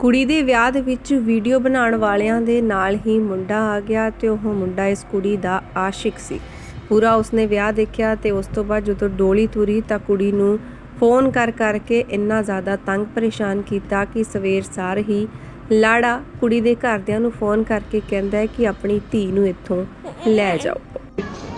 ਕੁੜੀ ਦੇ ਵਿਆਹ ਦੇ ਵਿੱਚ ਵੀਡੀਓ ਬਣਾਉਣ ਵਾਲਿਆਂ ਦੇ ਨਾਲ ਹੀ ਮੁੰਡਾ ਆ ਗਿਆ ਤੇ ਉਹ ਮੁੰਡਾ ਇਸ ਕੁੜੀ ਦਾ ਆਸ਼ਿਕ ਸੀ। ਪੂਰਾ ਉਸਨੇ ਵਿਆਹ ਦੇਖਿਆ ਤੇ ਉਸ ਤੋਂ ਬਾਅਦ ਜਦੋਂ ਡੋਲੀ ਤੁਰੀ ਤਾਂ ਕੁੜੀ ਨੂੰ ਫੋਨ ਕਰ ਕਰਕੇ ਇੰਨਾ ਜ਼ਿਆਦਾ ਤੰਗ ਪਰੇਸ਼ਾਨ ਕੀਤਾ ਕਿ ਸਵੇਰ ਸਾਰ ਹੀ ਲਾੜਾ ਕੁੜੀ ਦੇ ਘਰਦਿਆਂ ਨੂੰ ਫੋਨ ਕਰਕੇ ਕਹਿੰਦਾ ਹੈ ਕਿ ਆਪਣੀ ਧੀ ਨੂੰ ਇੱਥੋਂ ਲੈ ਜਾਓ।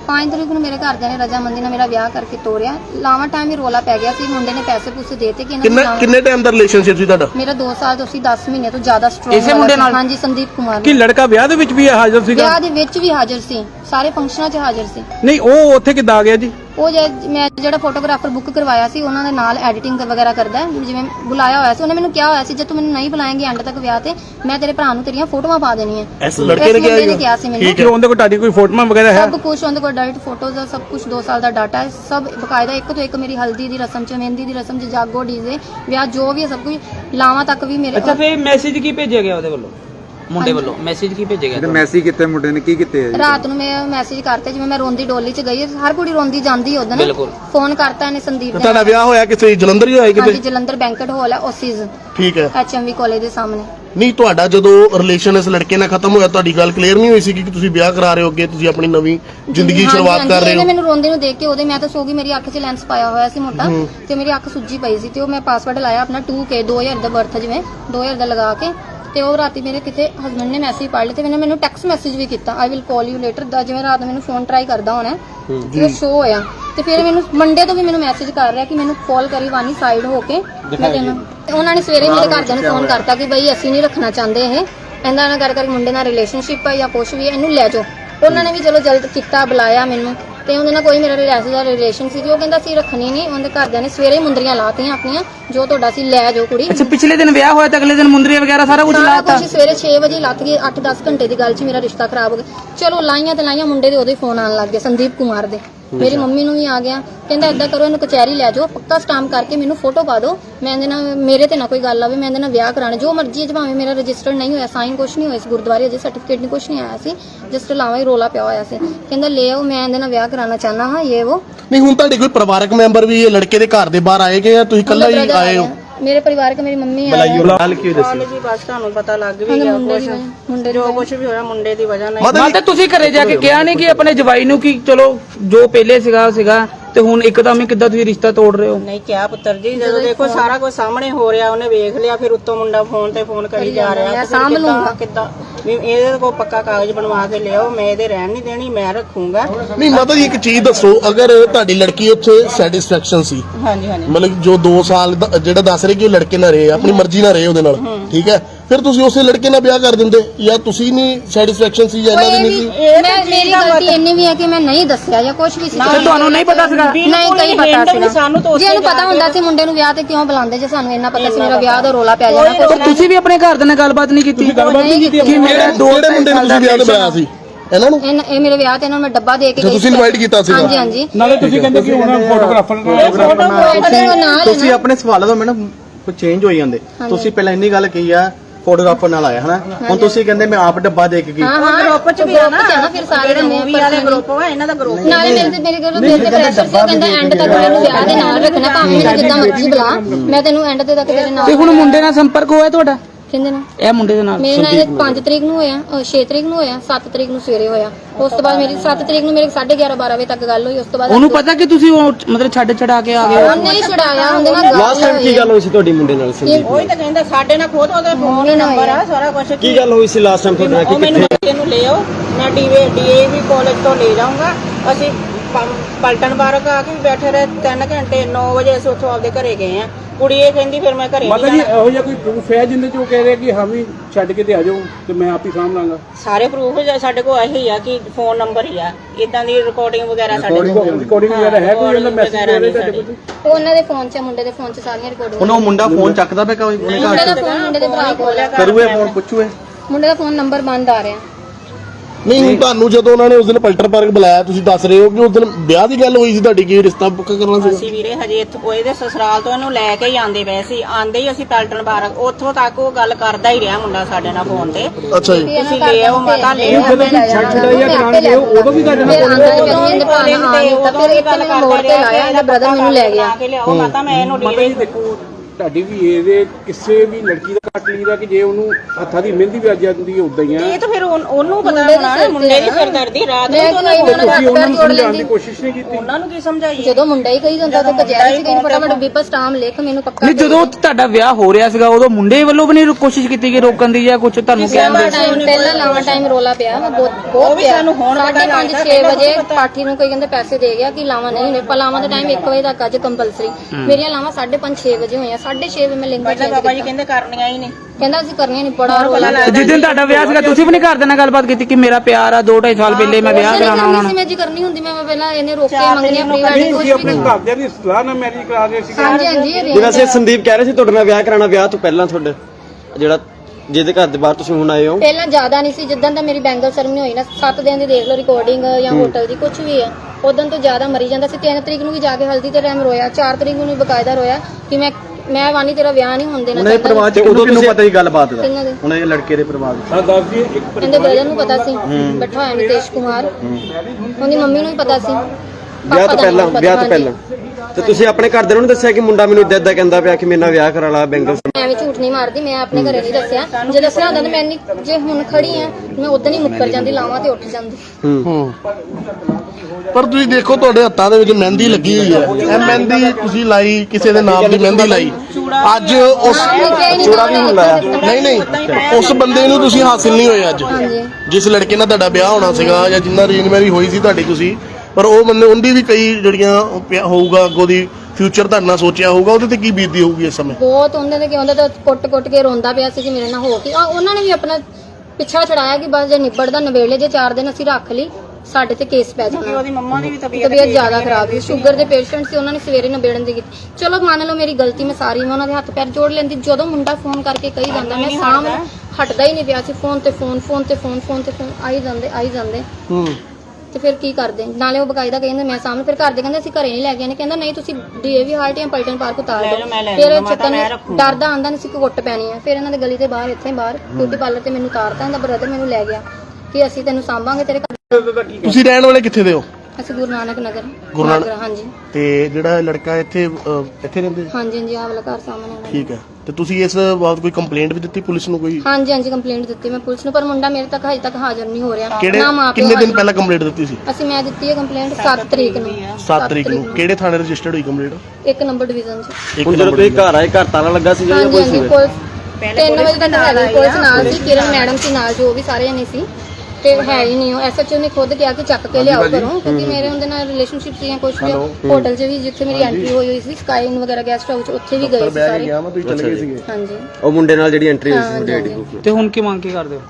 5 ਤਰੀਕ ਨੂੰ ਮੇਰੇ ਘਰਦਿਆਂ ਨੇ ਰਜਾਮੰਦੀ ਨਾਲ ਮੇਰਾ ਵਿਆਹ ਕਰਕੇ ਤੋਰਿਆ। ਲਾਵਾਂ ਟਾਈਮ ਹੀ ਰੋਲਾ ਪੈ ਗਿਆ ਸੀ ਮੁੰਡੇ ਨੇ ਪੈਸੇ ਪੂਸੇ ਦੇਤੇ ਕਿ ਇਹਨਾਂ ਕਿੰਨੇ ਨੂੰ ਕਿੰਨੇ ਟਾਈਮ ਦਾ ਰਿਲੇਸ਼ਨਸ਼ਿਪ ਸੀ ਤੁਹਾਡਾ? ਮੇਰਾ 2 ਸਾਲ ਤੋਂ ਸੀ 10 ਮਹੀਨੇ ਤੋਂ ਜ਼ਿਆਦਾ ਸਟਰੋਂਗ ਇਸੇ ਮੁੰਡੇ ਨਾਲ? ਹਾਂਜੀ ਸੰਦੀਪ ਕੁਮਾਰ ਕਿ ਨਾਲ। ਲੜਕਾ ਵਿਆਹ ਦੇ ਵਿੱਚ ਵੀ ਹਾਜ਼ਰ ਸੀਗਾ? ਵਿਆਹ ਦੇ ਵਿੱਚ ਵੀ ਹਾਜ਼ਰ ਸੀ। ਸਾਰੇ ਫੰਕਸ਼ਨਾਂ 'ਚ ਹਾਜ਼ਰ ਸੀ। ਨਹੀਂ ਉਹ ਉੱਥੇ ਕਿੱਦਾਂ ਆ ਗਿਆ ਜੀ? ਉਹ ਜੇ ਮੈਂ ਜਿਹੜਾ ਫੋਟੋਗ੍ਰਾਫਰ ਬੁੱਕ ਕਰਵਾਇਆ ਸੀ ਉਹਨਾਂ ਦੇ ਨਾਲ ਐਡੀਟਿੰਗ ਵਗੈਰਾ ਕਰਦਾ ਹੈ। ਜਿਵੇਂ ਬੁਲਾਇਆ ਹੋਇਆ ਸੀ ਉਹਨੇ ਮੈਨੂੰ ਕਿਹਾ ਹੋਇਆ ਸੀ ਜੇ ਤੂੰ ਮੈਨੂੰ ਨਹੀਂ ਬੁਲਾਏਂਗੀ ਐਂਡ ਤੱਕ ਵਿਆਹ ਤੇ ਮੈਂ ਤੇਰੇ ਭਰਾ ਨੂੰ ਤੇਰੀਆਂ ਫੋਟੋਆਂ ਪਾ ਦੇਣੀਆਂ। ਇਸ ਲੜਕੇ ਨੇ ਕਿਹਾ ਨੇ ਕਿਹਾ ਸੀ ਮੈਨੂੰ। ਕਿ ਉਹਦੇ ਕੋਲ ਤੁਹਾਡੀ ਕੋਈ ਫੋਟੋਆਂ ਵਗੈਰਾ ਹੈ? ਸਭ ਕੁਝ ਉਹਦੇ ਕੋਲ ਡਾਇਰੈਕਟ ਫੋਟੋਜ਼ ਦਾ ਸਭ ਕੁਝ 2 ਸਾਲ ਦਾ ਡਾਟਾ ਹੈ। ਸਭ ਬਕਾਇਦਾ ਇੱਕ ਤੋਂ ਇੱਕ ਮੇਰੀ ਹਲਦੀ ਦੀ ਰਸਮ ਚ ਮਹਿੰਦੀ ਦੀ ਰਸਮ ਚ ਜਾਗੋ ਡੀਜ਼ੇ ਵਿਆਹ ਜੋ ਵੀ ਹੈ ਸਭ ਕੁਝ ਲਾਵਾਂ ਤੱਕ ਵੀ ਮੇਰੇ ਅੱਛਾ ਫੇਰ ਮੈਸੇਜ ਕੀ ਭੇਜਿਆ ਗਿਆ ਉਹਦੇ ਵੱਲੋਂ? ਮੁੰਡੇ ਵੱਲੋਂ। ਮੈਸੇਜ ਕੀ ਭੇਜਿਆ ਤੇ ਗਿਆ ਮੈਸੇਜ ਕੀਤੇ ਮੁੰਡੇ ਨੇ ਕੀ ਕੀਤੇ ਆ ਜੀ? ਰਾਤ ਨੂੰ ਮੈਂ ਮੈਸੇਜ ਕਰਤੇ ਜਿਵੇਂ ਮੈਂ ਰੋਂਦੀ ਡੋਲੀ ਚ ਗਈ ਹਰ ਕੁੜੀ ਰੋਂਦੀ ਜਾਂਦੀ ਉਹਦਨ ਬਿਲਕੁਲ। ਫੋਨ ਕਰਤਾ ਇਹਨੇ ਸੰਦੀਪ ਨੇ। ਤੁਹਾਡਾ ਵਿਆਹ ਹੋਇਆ ਕਿਤੇ ਜਲੰਧਰ ਹੀ ਹੋਇਆ ਹਾਂਜੀ ਕਿਤੇ? ਜਲੰਧਰ ਬੈਂਕਟ ਹਾਲ ਹੈ ਉਸਿਸ ਠੀਕ ਹੈ। ਐਚਐਮਵੀ ਕਾਲਜ ਦੇ ਸਾਹਮਣੇ। ਨਹੀਂ ਤੁਹਾਡਾ ਜਦੋਂ ਰਿਲੇਸ਼ਨ ਇਸ ਲੜਕੇ ਨਾਲ ਖਤਮ ਹੋਇਆ ਤੁਹਾਡੀ ਗੱਲ ਕਲੀਅਰ ਨਹੀਂ ਹੋਈ ਸੀ ਕਿ ਤੁਸੀਂ ਵਿਆਹ ਕਰਾ ਰਹੇ ਹੋ ਅੱਗੇ ਤੁਸੀਂ ਆਪਣੀ ਨਵੀਂ ਜ਼ਿੰਦਗੀ ਦੀ ਹਾਂਜੀ, ਸ਼ੁਰੂਆਤ ਹਾਂਜੀ, ਕਰ ਰਹੇ ਇਹਨੇ ਹੋ ਮੈਨੂੰ ਰੋਂਦੇ ਨੂੰ ਦੇਖ ਕੇ ਉਹਦੇ ਮੈਂ ਤਾਂ ਸੋ ਗਈ ਮੇਰੀ ਅੱਖ 'ਚ ਲੈਂਸ ਪਾਇਆ ਹੋਇਆ ਸੀ ਮੋਟਾ ਤੇ ਮੇਰੀ ਅੱਖ ਸੁੱਜੀ ਪਈ ਸੀ ਤੇ ਉਹ ਮੈਂ ਪਾਸਵਰਡ ਲਾਇਆ ਆਪਣਾ 2k 2000 ਦਾ ਬਰਥ ਜਿਵੇਂ 2000 ਦਾ ਲਗਾ ਕੇ। ਤੇ ਉਹ ਰਾਤੀ ਮੇਰੇ ਕਿਤੇ ਹਸਬੰਡ ਨੇ ਮੈਸੇਜ ਪੜ੍ਹ ਲਿਆ ਤੇ ਮੈਨੇ ਮੈਨੂੰ ਟੈਕਸਟ ਮੈਸੇਜ ਵੀ ਕੀਤਾ I will call you later ਦਾ ਜਿਵੇਂ ਰਾਤ ਮੈਨੂੰ ਫੋਨ ਟਰਾਈ ਕਰਦਾ ਹੋਣਾ ਤੇ ਸ਼ੋ ਹੋਇਆ। ਤੇ ਫਿਰ ਮੈਨੂੰ ਮੰਡੇ ਤੋਂ ਵੀ ਮੈਨੂੰ ਮੈਸੇਜ ਕਰ ਰਿਹਾ ਕਿ ਮੈਨੂੰ ਕਾਲ ਕਰੀ ਵਾਨੀ ਸਾਈਡ ਹੋ ਕੇ। ਮੈਂ ਤੈਨੂੰ ਉਹਨਾਂ ਨੇ ਸਵੇਰੇ ਮੇਰੇ ਘਰਦਿਆਂ ਨੂੰ ਫੋਨ ਕਰਤਾ ਕਿ ਬਈ ਅਸੀਂ ਨਹੀਂ ਰੱਖਣਾ ਚਾਹੁੰਦੇ ਇਹ। ਇਹਦਾ ਨਾ ਕਰ ਕਰ ਮੁੰਡੇ ਨਾਲ ਰਿਲੇਸ਼ਨਸ਼ਿਪ ਹੈ ਜਾਂ ਕੁਛ ਵੀ ਇਹਨੂੰ ਲੈ ਜਾਓ। ਉਹਨਾਂ ਨੇ ਵੀ ਚਲੋ ਜਲਦ ਕੀਤਾ ਬੁਲਾਇਆ ਮੈਨੂੰ। ਤੇ ਉਹਦੇ ਨਾਲ ਕੋਈ ਮੇਰਾ ਰਿਲੇਸ਼ਨ ਦਾ ਰਿਲੇਸ਼ਨ ਸੀ ਤੇ ਉਹ ਕਹਿੰਦਾ ਸੀ ਰੱਖਣੀ ਨਹੀਂ ਉਹਦੇ ਘਰਦਿਆਂ ਨੇ ਸਵੇਰੇ ਹੀ ਮੁੰਦਰੀਆਂ ਲਾਤੀਆਂ ਆਪਣੀਆਂ ਜੋ ਤੁਹਾਡਾ ਸੀ ਲੈ ਜਾਓ ਕੁੜੀ। ਅੱਛਾ ਪਿਛਲੇ ਦਿਨ ਵਿਆਹ ਹੋਇਆ ਤਾਂ ਅਗਲੇ ਦਿਨ ਮੁੰਦਰੀਆਂ ਵਗੈਰਾ ਸਾਰਾ ਕੁਝ ਸਾਰਾ ਲਾਤਾ? ਕੁਝ ਸਵੇਰੇ 6 ਵਜੇ ਲੱਤ ਗਈ 8-10 ਘੰਟੇ ਦੀ ਗੱਲ 'ਚ ਮੇਰਾ ਰਿਸ਼ਤਾ ਖਰਾਬ ਹੋ ਗਿਆ। ਚਲੋ ਲਾਈਆਂ ਤੇ ਲਾਈਆਂ ਮੁੰਡੇ ਦੇ ਉਹਦੇ ਫੋਨ ਆਣ ਲੱਗ ਗਿਆ ਸੰਦੀਪ ਕੁਮਾਰ ਦੇ। ਮੇਰੀ ਮੰਮੀ ਨੂੰ ਵੀ ਆ ਗਿਆ। ਕਹਿੰਦਾ ਏਦਾਂ ਕਰੋ ਇਹਨੂੰ ਕਚਹਿਰੀ ਲੈ ਜਾਓ ਪੱਕਾ ਸਟਾਂਪ ਕਰਕੇ ਮੈਨੂੰ ਫੋਟੋ ਪਾ ਦਿਓ। ਮੈਂ ਇਹਦੇ ਨਾਲ ਮੇਰੇ ਤੇ ਨਾ ਕੋਈ ਗੱਲ ਆਵੇ ਮੈਂ ਇਹਦੇ ਨਾਲ ਵਿਆਹ ਕਰਾਣਾ ਜੋ ਮਰਜ਼ੀ ਹੈ ਭਾਵੇਂ ਮੇਰਾ ਰਜਿਸਟਰਡ ਨਹੀਂ ਹੋਇਆ ਸਾਈਨ ਕੁਛ ਨਹੀਂ ਹੋਇਆ ਇਸ ਗੁਰਦੁਆਰੇ ਅਜੇ ਸਰਟੀਫਿਕੇਟ ਨਹੀਂ ਕੁਛ ਨਹੀਂ ਆਇਆ ਸੀ। ਜਸਟ ਲਾਵਾ ਹੀ ਰੋਲਾ ਪਿਆ ਹੋਇਆ ਸੀ। ਕਹਿੰਦਾ ਲੈ ਆਓ ਮੈਂ ਇਹਦੇ ਨਾਲ ਵਿਆਹ ਕਰਾਉਣਾ ਚਾਹਨਾ ਹਾਂ ਇਹ ਉਹ। ਨਹੀਂ ਹੁਣ ਤੁਹਾਡੇ ਕੋਈ ਪਰਿਵਾਰਕ ਮੈਂਬਰ ਵੀ ਇਹ ਲੜਕੇ ਦੇ ਘਰ ਦੇ ਬਾਹਰ ਆਏ ਕਿ ਜਾਂ ਤੁਸੀਂ ਇਕੱਲਾ ਹੀ ਆਏ ਹੋ। ਮੇਰੇ ਪਰਿਵਾਰਕ ਮੇਰੀ ਮੰਮੀ ਆਇਆ ਗੱਲ ਕੀ ਹੋਈ ਦੱਸੋ ਜੀ ਬਸ ਤੁਹਾਨੂੰ ਪਤਾ ਲੱਗ ਵੀ ਗਿਆ ਵਜ੍ਹਾ- ਮੁੰਡੇ ਜੋ ਕੁਛ ਵੀ ਹੋਇਆ ਮੁੰਡੇ ਦੀ ਵਜ੍ਹਾ ਨਾਲ ਮਾਤਾ ਮਾਤਾ ਤੁਸੀਂ ਘਰੇ ਜਾ ਕੇ ਕਿਹਾ ਨਹੀਂ ਕਿ ਆਪਣੇ ਜਵਾਈ ਨੂੰ ਕਿ ਚਲੋ ਜੋ ਪਹਿਲੇ ਸੀਗਾ ਉਹ ਸੀਗਾ। ਤੇ ਹੁਣ ਇੱਕਦਮ ਹੀ ਕਿੱਦਾਂ ਤੁਸੀਂ ਰਿਸ਼ਤਾ ਤੋੜ ਰਹੇ ਹੋ? ਨਹੀਂ ਕਿਹਾ ਪੁੱਤਰ ਜੀ ਜਦੋਂ ਦੇਖੋ ਸਾਰਾ ਕੁਝ ਸਾਹਮਣੇ ਹੋ ਰਿਹਾ ਉਹਨੇ ਵੇਖ ਲਿਆ ਫਿਰ ਉੱਤੋਂ ਮੁੰਡਾ ਫੋਨ ਤੇ ਫੋਨ ਕਰੀ ਜਾ ਰਿਹਾ ਸਾਂਭ ਕਿੱਦਾਂ- ਲੂੰਗਾ। ਕਿੱਦਾਂ ਵੀ ਇਹਦੇ ਕੋਲ ਪੱਕਾ ਕਾਗਜ਼ ਬਣਵਾ ਕੇ ਲਿਆਓ ਮੈਂ ਇਹਦੇ ਰਹਿਣ ਨਹੀਂ ਦੇਣੀ ਮੈਂ ਰੱਖੂੰਗਾ। ਨਹੀਂ ਮਾਤਾ ਜੀ ਇੱਕ ਚੀਜ਼ ਦੱਸੋ ਅਗਰ ਤੁਹਾਡੀ ਲੜਕੀ ਉੱਥੇ ਸੈਟੀਸਫੈਕਸ਼ਨ ਸੀ ਹਾਂਜੀ ਹਾਂਜੀ। ਮਤਲਬ ਜੋ 2 ਸਾਲ ਜਿਹੜਾ ਦੱਸ ਰਹੇ ਕਿ ਉਹ ਲੜਕੇ ਨਾਲ ਰਹੇ ਆਪਣੀ ਮਰਜ਼ੀ ਨਾਲ ਰਹੇ ਉਹਦੇ ਨਾਲ ਠੀਕ ਹੈ? ਫਿਰ ਤੁਸੀਂ ਉਸੇ ਲੜਕੇ ਨਾਲ ਵਿਆਹ ਕਰ ਦਿੰਦੇ ਜਾਂ ਤੁਸੀਂ ਨਹੀਂ ਸੈਟੀਸਫੈਕਸ਼ਨ ਸੀ ਜਾਂ ਇਹਨਾਂ ਦੀ ਨਹੀਂ ਸੀ ਮੈਂ ਮੇਰੀ ਗਲਤੀ ਇੰਨੀ ਵੀ ਹੈ ਕਿ ਮੈਂ ਨਹੀਂ ਦੱਸਿਆ ਜਾਂ ਕੁਝ ਵੀ ਸੀ। ਤੇ ਤੁਹਾਨੂੰ ਨਹੀਂ ਪਤਾ ਸੀਗਾ। ਨਹੀਂ ਕਈ ਪਤਾ ਸੀ ਸਾਨੂੰ ਤਾਂ ਜੇ ਉਸੇ ਇਹਨੂੰ ਪਤਾ ਹੁੰਦਾ ਸੀ ਮੁੰਡੇ ਨੂੰ ਵਿਆਹ ਤੇ ਕਿਉਂ ਬੁਲਾਉਂਦੇ ਜੇ ਸਾਨੂੰ ਇੰਨਾ ਪਤਾ ਸੀ ਮੇਰਾ ਵਿਆਹ ਦਾ ਰੋਲਾ ਪੈ ਜਾਣਾ ਪਰ ਤੁਸੀਂ ਵੀ ਆਪਣੇ ਘਰ ਦੇ ਨਾਲ ਗੱਲਬਾਤ ਨਹੀਂ ਕੀਤੀ। ਗੱਲਬਾਤ ਨਹੀਂ ਕੀਤੀ ਕਿ ਮੇਰੇ ਦੋ ਮੁੰਡੇ ਨੂੰ ਤੁਸੀਂ ਵਿਆਹ ਤੇ ਬੁਲਾਇਆ ਸੀ? ਇਹਨਾਂ ਨੂੰ? ਇਹ ਮੇਰੇ ਵਿਆਹ ਤੇ ਇਹਨਾਂ ਨੂੰ ਮੈਂ ਡੱਬਾ ਦੇ ਕੇ ਗਈ ਤੁਸੀਂ ਸੀ। ਕੀਤਾ ਸੀਗਾ? ਹਾਂਜੀ ਹਾਂਜੀ। ਨਾਲੇ ਤੁਸੀਂ ਕਹਿੰਦੇ ਕਿ ਹੁਣ ਫੋਟੋਗ੍ਰਾਫਰ ਤੁਸੀਂ ਆਪਣੇ ਸਵਾਲਾਂ ਤੋਂ ਮੈਡਮ ਚੇਂਜ ਹੋਈ ਜਾਂਦੇ। ਤੁਸੀਂ ਪਹਿਲਾਂ ਇੰਨੀ ਗੱਲ ਕਹੀ ਆ ਫੋਟੋਗ੍ਰਾਫਰ ਨਾਲ ਆਇਆ ਹਨਾ? ਹੁਣ ਤੁਸੀਂ ਕਹਿੰਦੇ ਮੈਂ ਆਪ ਡੱਬਾ ਦੇ ਕੇ ਗਈ। ਹਾਂ ਹਾਂ ਗਰੁੱਪ ਚ ਵੀ ਆ ਨਾ ਫਿਰ ਸਾਰੇ ਮੂਵੀ ਵਾਲੇ ਗਰੁੱਪ ਵਾ ਇਹਨਾਂ ਦਾ ਗਰੁੱਪ ਨਾਲੇ ਮੇਰੇ ਤੇ ਮੇਰੇ ਕੋਲ ਮੇਰੇ ਤੇ ਪ੍ਰੈਸ਼ਰ ਸੀ ਕਹਿੰਦਾ ਐਂਡ ਤੱਕ ਮੈਨੂੰ ਵਿਆਹ ਦੇ ਨਾਲ ਰੱਖਣਾ ਭਾਵੇਂ ਮੈਨੂੰ ਜਿੱਦਾਂ ਮਰਜ਼ੀ ਬੁਲਾ। ਮੈਂ ਤੈਨੂੰ ਐਂਡ ਤੇ ਤੱਕ ਤੇਰੇ ਨਾਲ ਤੇ ਹੁਣ ਮੁੰਡੇ ਨਾਲ ਸੰਪਰਕ ਹੋਇਆ ਤੁਹਾਡਾ? ਕਹਿੰਦੇ ਨਾ ਇਹ ਮੁੰਡੇ ਦੇ ਨਾਲ ਮੇਰੇ ਨਾਲ 5 ਤਰੀਕ ਨੂੰ ਹੋਇਆ 6 ਤਰੀਕ ਨੂੰ ਹੋਇਆ 7 ਤਰੀਕ ਨੂੰ ਸਵੇਰੇ ਹੋਇਆ। ਉਸ ਤੋਂ ਬਾਅਦ ਮੇਰੀ 7 ਤਰੀਕ ਨੂੰ ਮੇਰੇ 11:30 12 ਵਜੇ ਤੱਕ ਗੱਲ ਹੋਈ ਉਸ ਤੋਂ ਬਾਅਦ ਉਹਨੂੰ ਪਤਾ ਕਿ ਤੁਸੀਂ ਉਹ ਮਤਲਬ ਛੱਡ ਛਡਾ ਕੇ ਆ ਗਏ ਹੋ? ਉਹਨੇ ਹੀ ਛਡਾਇਆ ਉਹਦੇ ਨਾਲ ਲਾਸਟ ਟਾਈਮ ਕੀ ਗੱਲ ਹੋਈ ਸੀ ਤੁਹਾਡੀ ਮੁੰਡੇ ਨਾਲ ਸੰਦੀਪ? ਉਹੀ ਤਾਂ ਕਹਿੰਦਾ ਸਾਡੇ ਨਾਲ ਖੁਦ ਉਹਦੇ ਫੋਨ ਨੰਬਰ ਆ ਸਾਰਾ ਕੁਝ ਕੀ ਗੱਲ ਹੋਈ ਸੀ ਲਾਸਟ ਟਾਈਮ ਤੁਹਾਡੇ ਨਾਲ ਉਹ ਮੈਨੂੰ ਬੱਚੇ ਨੂੰ ਲੈ ਆਓ ਮੈਂ ਡੀਵੇ ਡੀਏਵੀ ਕਾਲਜ ਤੋਂ ਲੈ ਜਾਊਂਗਾ ਅਸੀਂ ਪਲਟਨ ਬਾਰਕ ਆ ਕੇ ਬੈਠੇ ਰਹੇ 3 ਘੰਟੇ 9 ਵਜੇ ਅਸੀਂ ਉੱਥੋਂ ਆਪਦੇ ਘਰੇ ਗਏ ਆ ਕੁੜੀ ਇਹ ਕਹਿੰਦੀ ਫਿਰ ਮੈਂ ਘਰੇ ਮਾਤਾ ਨਹੀਂ ਜੀ ਜਾਣਾ। ਇਹੋ ਜਿਹਾ ਕੋਈ ਪ੍ਰੂਫ ਹੈ ਜਿੰਦੇ ਚ ਉਹ ਕਹਿ ਰਿਹਾ ਕਿ ਹਾਂ ਵੀ ਛੱਡ ਕੇ ਤੇ ਆ ਜਾਓ ਤੇ ਮੈਂ ਆਪ ਹੀ ਸਾਂਭ ਲਾਂਗਾ? ਸਾਰੇ ਪ੍ਰੂਫ ਸਾਡੇ ਕੋਲ ਇਹੀ ਆ ਕਿ ਫੋਨ ਨੰਬਰ ਹੀ ਆ। ਇਦਾਂ ਦੀ ਰਿਕਾਰਡਿੰਗ ਵਗੈਰਾ ਸਾਡੇ ਕੋਲ ਰਿਕਾਰਡਿੰਗ ਵਗੈਰਾ ਹੈ ਕੋਈ? ਮੈਸੇਜ ਵਗੈਰਾ ਨਹੀਂ ਤੁਹਾਡੇ। ਕੋਲ? ਉਹਨਾਂ ਦੇ ਫੋਨ 'ਚ ਮੁੰਡੇ ਦੇ ਫੋਨ 'ਚ ਸਾਰੀਆਂ ਰਿਕਾਰਡਿੰਗ ਹੁਣ ਉਹ ਮੁੰਡਾ ਫੋਨ ਚੱਕਦਾ ਪਿਆ ਕੋਈ? ਉਹਨੇ ਮੁੰਡੇ ਦਾ ਫੋਨ ਮੁੰਡੇ ਦੇ ਭਰਾ ਕੋਲ ਆ। ਕਰੂਏ ਫੋਨ ਪੁੱਛੂਏ। ਮੁੰਡੇ ਦਾ ਫੋਨ ਨੰਬਰ ਬੰਦ ਆ ਰਿਹਾ। ਨਹੀਂ ਹੁਣ ਤੁਹਾਨੂੰ ਜਦੋਂ ਉਹਨਾਂ ਨੇ ਉਸ ਦਿਨ ਪਲਟਰ ਪਾਰਕ ਬੁਲਾਇਆ ਤੁਸੀਂ ਦੱਸ ਰਹੇ ਹੋ ਕਿ ਉਸ ਦਿਨ ਵਿਆਹ ਦੀ ਗੱਲ ਹੋਈ ਸੀ ਤੁਹਾਡੀ ਕੀ ਰਿਸ਼ਤਾ ਪੱਕਾ ਕਰਨਾ ਸੀ ਅਸੀਂ ਵੀਰੇ ਹਜੇ ਇੱਥੋਂ ਉਹ ਇਹਦੇ ਸਸਰਾਲ ਤੋਂ ਇਹਨੂੰ ਲੈ ਕੇ ਹੀ ਆਂਦੇ ਪਏ ਸੀ। ਆਂਦੇ ਹੀ ਅਸੀਂ ਪਲਟਨ ਬਾਰਕ ਉੱਥੋਂ ਤੱਕ ਉਹ ਗੱਲ ਕਰਦਾ ਹੀ ਰਿਹਾ ਮੁੰਡਾ ਸਾਡੇ ਨਾਲ ਫੋਨ ਤੇ। ਅੱਛਾ ਜੀ। ਤੁਸੀਂ ਲੈ ਆਓ ਮਾਤਾ ਲੈ ਆਓ ਜਦੋਂ ਤੁਸੀਂ ਛੱਡ ਛਡਾਈਆ ਕਰਾਉਣ ਗਏ ਹੋ, ਉਦੋਂ ਵੀ ਤੁਹਾਡੇ ਨਾਲ ਫਿਰ ਆਂਦਾ ਕਿ ਮੈਨੂੰ ਤਾਂ ਫਿਰ ਇੱਥੇ ਮੈਨੂੰ ਮੋੜ ਤੇ ਲਾਇਆ ਇਹਦਾ ਬ੍ਰਦਰ ਮੈਨੂੰ ਲੈ ਗਿਆ। ਕੇ ਲਿਆਓ ਮਾਤਾ ਮੈਂ ਇਹਨੂੰ ਜੀ ਦੇਖੋ ਤੁਹਾਡੀ ਵੀ ਇਹਦੇ ਕਿਸੇ ਵੀ ਲੜਕੀ ਦਾ ਕੱਟ ਲਈਦਾ ਕਿ ਜੇ ਉਹਨੂੰ ਹੱਥਾਂ ਦੀ ਮਹਿੰਦੀ ਵੀ ਅੱਜ ਜਾਂਦੀ ਹੈ ਉਦਾਂ ਹੀ ਆ। ਇਹ ਤਾਂ ਫਿਰ ਉਹਨ- ਉਹਨੂੰ ਪਤਾ ਦੀ ਹੋਣਾ ਸਿਰ ਮੁੰਡੇ ਦੀ ਤੇ ਸਿਰਦਰਦੀ ਰਾਤ ਨੂੰ ਤਾਂ ਉਹਨਾਂ ਉਹਨਾਂ ਤੁਸੀਂ ਉਹਨਾਂ ਨੂੰ ਸਮਝਾਉਣ ਦੀ ਕੋਸ਼ਿਸ਼ ਨਹੀਂ ਕੀਤੀ। ਉਹਨਾਂ ਨੂੰ ਕੀ ਸਮਝਾਈਏ? ਜਦੋਂ ਮੁੰਡਾ ਹੀ ਕਹੀ ਜਾਂਦਾ ਤੇ ਕਚਹਿਰੀ ਚ ਗਈ ਫਟਾਫਟ ਬੀਪਾ ਸਟਾਮ ਲਿਖ ਮੈਨੂੰ ਪੱਕਾ ਨਹੀਂ ਜਦੋਂ ਤੁਹਾਡਾ ਵਿਆਹ ਹੋ ਰਿਹਾ ਸੀਗਾ ਉਦੋਂ ਮੁੰਡੇ ਵੱਲੋਂ ਵੀ ਨਹੀਂ ਕੋਸ਼ਿਸ਼ ਕੀਤੀ ਗਈ ਰੋਕਣ ਦੀ ਜਾਂ ਕੁਝ ਤੁਹਾਨੂੰ ਕਹਿਣ ਦੀ? ਟਾਈਮ ਪਹਿਲਾਂ ਲਾਵਾ ਟਾਈਮ ਰੋਲਾ ਪਿਆ ਮੈਂ ਬਹੁਤ ਬਹੁਤ ਵੀ ਪਿਆ। ਸਾਨੂੰ ਹੁਣ ਪਤਾ ਸਾਢੇ ਪੰਜ, ਲੱਗਦਾ, ਛੇ ਪਹਿਲਾਂ ਵਜੇ ਨਹੀਂ ਪਤਾ। ਪਾਠੀ ਨੂੰ ਕੋਈ ਕਹਿੰਦੇ ਪੈਸੇ ਦੇ ਗਿਆ ਕਿ ਲਾਵਾ ਨਹੀਂ ਨੇ ਪਰ ਲਾਵਾ ਦਾ ਟਾਈਮ 1 ਵਜੇ ਤੱਕ ਅੱਜ ਕੰਪਲਸਰੀ ਮੇਰੀਆਂ ਲਾਵਾ 5:30 6 ਵਜੇ ਹੋਈਆਂ 6:30 ਵਜੇ ਮੈਂ ਲਿੰਕ ਪਹਿਲਾਂ ਬਾਬਾ ਜੀ ਕਹਿੰਦੇ ਕਰਨੀਆਂ ਹੀ ਨਹੀਂ। ਕਹਿੰਦਾ ਅਸੀਂ ਕਰਨੀਆਂ ਨਹੀਂ ਬੜਾ ਰੋਲਾ ਤੇ ਜਿਸ ਦਿਨ ਤੁਹਾਡਾ ਵਿਆਹ ਸੀਗਾ ਤੁਸੀਂ ਵੀ ਨਹੀਂ ਘਰ ਦੇ ਨਾਲ ਗੱਲਬਾਤ ਕੀਤੀ ਕਿ ਮੇਰਾ ਪਿਆਰ ਆ 2.5 ਸਾਲ ਪਹਿਲੇ ਮੈਂ ਵਿਆਹ ਕਰਾਉਣਾ ਉਹਨਾਂ ਸੀ ਮੈਂ ਜੀ ਕਰਨੀ ਹੁੰਦੀ ਮੈਂ ਮੈਂ ਪਹਿਲਾਂ ਇਹਨੇ ਰੋਕ ਕੇ ਮੰਗਣੀਆਂ ਪ੍ਰੀ ਵੈਡਿੰਗ ਕੁਝ ਤੁਸੀਂ ਵੀ ਆਪਣੇ ਨਹੀਂ। ਘਰਦਿਆਂ ਦੀ ਸਲਾਹ ਨਾਲ ਮੈਰਿਜ ਕਰਾ ਰਹੇ ਸੀ ਹਾਂਜੀ ਹਾਂਜੀ ਇਹ ਜਿਹੜਾ ਸੇ ਸੰਦੀਪ ਕਹਿ ਰਹੇ ਸੀ ਤੁਹਾਡੇ ਨਾਲ ਵਿਆਹ ਕਰਾਉਣਾ ਵਿਆਹ ਤੋਂ ਪਹਿਲਾਂ ਤੁਹਾਡੇ ਜਿਹੜਾ ਜਿਹਦੇ ਘਰ ਦੇ ਬਾਹਰ ਤੁਸੀਂ ਹੁਣ ਆਏ ਹੋ। ਪਹਿਲਾਂ ਜ਼ਿਆਦਾ ਨਹੀਂ ਸੀ ਜਿੱਦਾਂ ਦਾ ਮੇਰੀ ਬੈਂਗਲ ਸਰਮਨੀ ਹੋਈ ਨਾ 7 ਦਿਨ ਦੀ ਦੇਖ ਲਓ ਰਿਕਾਰਡਿੰਗ ਜਾਂ ਹੋਟਲ ਦੀ ਕੁਝ ਵੀ ਹੈ ਉਦੋਂ ਤੋਂ ਜ਼ਿਆਦਾ ਮਰੀ ਜਾਂਦਾ ਸੀ। 3 ਤਰੀਕ ਨੂੰ ਵੀ ਜਾ ਕੇ ਹਲਦੀ ਤੇ ਰਹਿਮ ਰੋਇਆ 4 ਤਰੀਕ ਨੂੰ ਵੀ ਬਕਾਇਦਾ ਰੋਇਆ ਕਿ ਮੈਂ ਮੈਂ ਵਾਨੀ ਤੇਰਾ ਵਿਆਹ ਨਹੀਂ ਹੋਣ ਦੇਣਾ ਉਹਨਾਂ ਦੇ ਚਾਹੁੰਦਾ ਪਰਿਵਾਰ ਚ ਉਦੋਂ ਕਿਹਨੂੰ ਪਤਾ ਹੀ ਗੱਲਬਾਤ ਦਾ? ਕਿਹਨਾਂ ਦੇ? ਉਹਨਾਂ ਦੇ ਲੜਕੇ ਦੇ ਪਰਿਵਾਰ ਚ ਹਾਂ ਦੱਸ ਦਈਏ ਇੱਕ ਇਹਦੇ ਬ੍ਰਦਰ ਨੂੰ ਪਤਾ ਸੀ ਬੈਠਾ ਹੋਇਆ ਨਿਤੇਸ਼ ਕੁਮਾਰ। ਉਹਦੀ ਮੰਮੀ ਨੂੰ ਵੀ ਪਤਾ ਸੀ। ਵਿਆਹ ਪਾਪਾ ਤੋਂ ਦਾ ਨਹੀਂ ਪਹਿਲਾਂ ਪਤਾ, ਵਿਆਹ ਤੋਂ ਹਾਂਜੀ। ਪਹਿਲਾਂ। ਤੇ ਤੁਸੀਂ ਆਪਣੇ ਘਰਦਿਆਂ ਨੂੰ ਦੱਸਿਆ ਕਿ ਮੁੰਡਾ ਮੈਨੂੰ ਇਦਾਂ ਇਦਾਂ ਕਹਿੰਦਾ ਪਿਆ ਕਿ ਮੇਰੇ ਨਾਲ ਵਿਆਹ ਕਰਾ ਲਾ ਬੈਂਗਲ ਮੈਂ ਐਵੇਂ ਝੂਠ ਨਹੀਂ ਮਾਰਦੀ ਮੈਂ ਆਪਣੇ ਘਰੇ ਨਹੀਂ ਦੱਸਿਆ। ਜੇ ਦੱਸਿਆ ਹੁੰਦਾ ਤਾਂ ਮੈਂ ਨਹੀਂ ਜੇ ਹੁਣ ਖੜੀ ਆ ਮੈਂ ਉਦੋਂ ਹੀ ਮੁੱਕਰ ਜਾਂਦੀ ਲਾਵਾਂ ਤੇ ਉੱਠ ਜਾਂਦੀ। ਹੂੰ। ਪਰ ਤੁਸੀਂ ਦੇਖੋ ਤੁਹਾਡੇ ਹੱਥਾਂ ਦੇ ਵਿੱਚ ਮਹਿੰਦੀ ਲੱਗੀ ਹੋਈ ਹੈ। ਇਹ ਮਹਿੰਦੀ ਤੁਸੀਂ ਲਾਈ ਕਿਸੇ ਦੇ ਨਾਮ ਦੀ ਮਹਿੰਦੀ ਲਾਈ। ਅੱਜ ਉਸ ਚੂੜਾ ਵੀ ਹੁੰਦਾ ਨਹੀਂ ਨਹੀਂ। ਉਸ ਬੰਦੇ ਨੂੰ ਤੁਸੀਂ ਹਾਸਿਲ ਨਹੀਂ ਹੋਏ ਅੱਜ। ਹਾਂਜੀ। ਜਿਸ ਲੜਕੇ ਨਾਲ ਤੁਹਾਡਾ ਵਿਆਹ ਹੋਣਾ ਸੀਗਾ ਜਾਂ ਜਿੰਨਾ ਰੇਂਜ ਮੈਰੀ ਹੋਈ ਸੀ ਤੁਹਾਡੀ ਤੁਸੀਂ ਪਰ ਉਹ ਬੰਦੇ ਉਹਦੀ ਵੀ ਕਈ ਜਿਹੜੀਆਂ ਉਹ ਪਿਆ ਹੋਊਗਾ ਅੱਗੋਂ ਦੀ ਫਿਊਚਰ ਤੁਹਾਡੇ ਨਾਲ ਸੋਚਿਆ ਹੋਊਗਾ ਉਹਦੇ ਤੇ ਕੀ ਬੀਤਦੀ ਹੋਊਗੀ ਇਸ ਸਮੇਂ? ਬਹੁਤ ਉਹਦੇ ਤੇ ਕਿ ਉਹਦਾ ਤਾਂ ਕੁੱਟ-ਕੁੱਟ ਕੇ ਰੋਂਦਾ ਪਿਆ ਸੀ ਕਿ ਮੇਰੇ ਨਾਲ ਹੋ ਕੇ। ਆ ਉਹਨਾਂ ਨੇ ਵੀ ਆਪਣਾ ਪਿੱਛਾ ਛੜਾਇਆ ਕਿ ਬਸ ਜੇ ਨਿਬੜਦਾ ਨਵੇਲੇ ਜੇ 4 ਦਿਨ ਅਸੀਂ ਰੱਖ ਲਈ ਸਾਡੇ ਤੇ ਕੇਸ ਪੈ ਜਾਣਾ। ਉਹਦੀ ਮੰਮਾ ਦੀ ਵੀ ਤਬੀਅਤ ਤਬੀਅਤ ਜ਼ਿਆਦਾ ਖਰਾਬ ਸੀ। ਸ਼ੂਗਰ ਦੇ ਪੇਸ਼ੈਂਟ ਸੀ ਉਹਨਾਂ ਨੇ ਸਵੇਰੇ ਨਿਬੇੜਨ ਦੀ ਕੀਤੀ। ਚਲੋ ਮੰਨ ਲਓ ਮੇਰੀ ਗਲਤੀ ਮੈਂ ਸਾਰੀ ਮੈਂ ਉਹਨਾਂ ਦੇ ਹੱਥ ਪੈਰ ਜੋੜ ਲੈਂਦੀ। ਜਦੋਂ ਮੁੰਡਾ ਫੋਨ ਕਰਕੇ ਕਹੀ ਜਾਂਦਾ ਮੈਂ ਸਾਹਮਣੇ ਹਟਦਾ। ਹੀ ਨਹੀਂ ਪਿਆ ਸੀ। ਫੋਨ ਤੇ ਫੋਨ ਫੋਨ ਤੇ ਫੋਨ ਫੋਨ ਤੇ ਫੋਨ ਆਈ ਜਾਂਦੇ ਆਈ ਜਾਂਦੇ। ਹੂੰ। ਤੇ ਫਿਰ ਕੀ ਕਰਦੇ? ਨਾਲੇ ਉਹ ਬਕਾਇਦਾ ਕਹਿੰਦੇ ਮੈਂ ਸਾਹਮਣੇ ਫਿਰ ਘਰ ਦੇ ਕਹਿੰਦੇ ਅਸੀਂ ਘਰੇ ਨਹੀਂ ਲੈ ਕੇ ਆਨੇ ਕਹਿੰਦਾ ਨਹੀਂ ਤੁਸੀਂ ਡੀਏਵੀ ਹਾਲਟ ਜਾਂ ਪਲਟਨ ਪਾਰਕ ਉਤਾਰ ਲੈ ਜਾਓ, ਮੈਂ ਲੈ ਦਿਓ ਫਿਰ ਜਾਊਂਗਾ, ਚੱਕਰ ਮੈਂ ਨੇ। ਡਰਦਾ ਆਂਦਾ ਨਹੀਂ ਸੀ ਕਿ ਕੁੱਟ ਪੈਣੀ ਹੈ ਫਿਰ ਇਹਨਾਂ ਦੇ ਗਲੀ ਦੇ ਬਾਹਰ ਇੱਥੇ ਬਾਹਰ ਬਿਊਟੀ ਪਾਰਲਰ ਤੇ ਮੈਨੂੰ ਉਤਾਰਤਾ ਇਹਦਾ ਬ੍ਰਦਰ ਮੈਨੂੰ ਲੈ ਗਿਆ ਕਿ ਅਸੀਂ ਤੈਨੂੰ ਸਾਂਭਾਂਗੇ ਤੇਰੇ ਘਰ ਤੁਸੀਂ ਰਹਿਣ ਵਾਲੇ ਕਿੱਥੇ ਦੇ ਹੋ? ਅਸੀਂ ਗੁਰੂ ਨਾਨਕ ਨਗਰ ਗੁਰੂ ਨਾਨਕ- ਨਾਗਰਾ, ਹਾਂਜੀ। ਤੇ ਜਿਹੜਾ ਇਹ ਲੜਕਾ ਇੱਥੇ ਅਹ, ਇੱਥੇ ਰਹਿੰਦੇ? ਹਾਂਜੀ ਹਾਂਜੀ ਆਹ ਵਾਲਾ ਘਰ ਸਾਹਮਣੇ ਦਾ। ਠੀਕ ਹੈ। ਤੇ ਤੁਸੀਂ ਇਸ ਬਾਬਤ ਕੋਈ ਕੰਪਲੇਂਟ ਵੀ ਦਿੱਤੀ ਪੁਲਿਸ ਨੂੰ ਕੋਈ? ਹਾਂਜੀ ਹਾਂਜੀ ਕੰਪਲੇਂਟ ਦਿੱਤੀ ਮੈਂ ਪੁਲਿਸ ਨੂੰ ਪਰ ਮੁੰਡਾ ਮੇਰੇ ਤੱਕ ਹਜੇ ਤੱਕ ਹਾਜ਼ਰ ਨਹੀਂ ਹੋ ਰਿਹਾ। ਕਿਹੜੇ ਮਾਂ ਪਿਓ ਕਿੰਨੇ ਦਿਨ ਹਾਜ਼ਰ। ਪਹਿਲਾਂ ਕੰਪਲੇਂਟ ਦਿੱਤੀ ਸੀ? ਅਸੀਂ ਮੈਂ ਦਿੱਤੀ ਹੈ ਕੰਪਲੇਂਟ 7 ਤਰੀਕ ਨੂੰ। 7 ਤਰੀਕ ਨੂੰ। ਕਿਹੜੇ ਥਾਣੇ ਰਜਿਸਟਰਡ ਹੋਈ ਕੰਪਲੇਂਟ ਇੱਕ ਨੰਬਰ ਡਿਵੀਜ਼ਨ 'ਚ। ਇੱਕ ਹੁਣ ਜਦੋਂ ਤੁਸੀਂ ਘਰ ਆਏ ਘਰ ਤਾਲਾ ਲੱਗਾ ਸੀ ਜਾਂ ਹਾਂਜੀ ਕੋਈ ਹਾਂਜੀ ਸੀ ਪੁਲਿਸ 3 ਵਜੇ ਤੱਕ ਹੈਗੀ ਪੁਲਿਸ ਨਾਲ ਸੀ ਕਿਰਨ ਮੈਡਮ ਸੀ ਨਾਲ ਜੋ ਵੀ ਸਾਰੇ ਜਣੇ ਸੀ। ਤੇ ਹੈ ਹੀ ਨਹੀਂ। ਉਹ ਐਸਐਚਓ ਨੇ ਖੁਦ ਕਿਹਾ ਕਿ ਚੱਕ ਕੇ ਲਿਆਓ ਘਰੋਂ ਕਿਉਂਕਿ ਮੇਰੇ ਉਹਦੇ ਨਾਲ ਰਿਲੇਸ਼ਨਸ਼ਿਪ ਸੀ ਜਾਂ ਕੁਝ ਵੀ ਹੋਟਲ 'ਚ ਵੀ ਜਿੱਥੇ ਮੇਰੀ ਐਂਟਰੀ ਹੋਈ ਹੋਈ ਸੀ ਸਕਾਈਨ ਵਗੈਰਾ ਗੈਸਟ ਹਾਊਸ ਉੱਥੇ ਵੀ ਗਏ ਸੀ ਸਾਰੇ। ਗਿਆ ਮੈਂ ਤੁਸੀਂ ਚਲੇ ਗਏ ਸੀਗੇ। ਹਾਂਜੀ। ਉਹ ਮੁੰਡੇ ਨਾਲ ਜਿਹੜੀ ਐਂਟਰੀ ਹੋਈ ਸੀ। ਤੇ ਹੁਣ ਕੀ ਮੰਗ ਕੀ ਕਰਦੇ ਹੋ?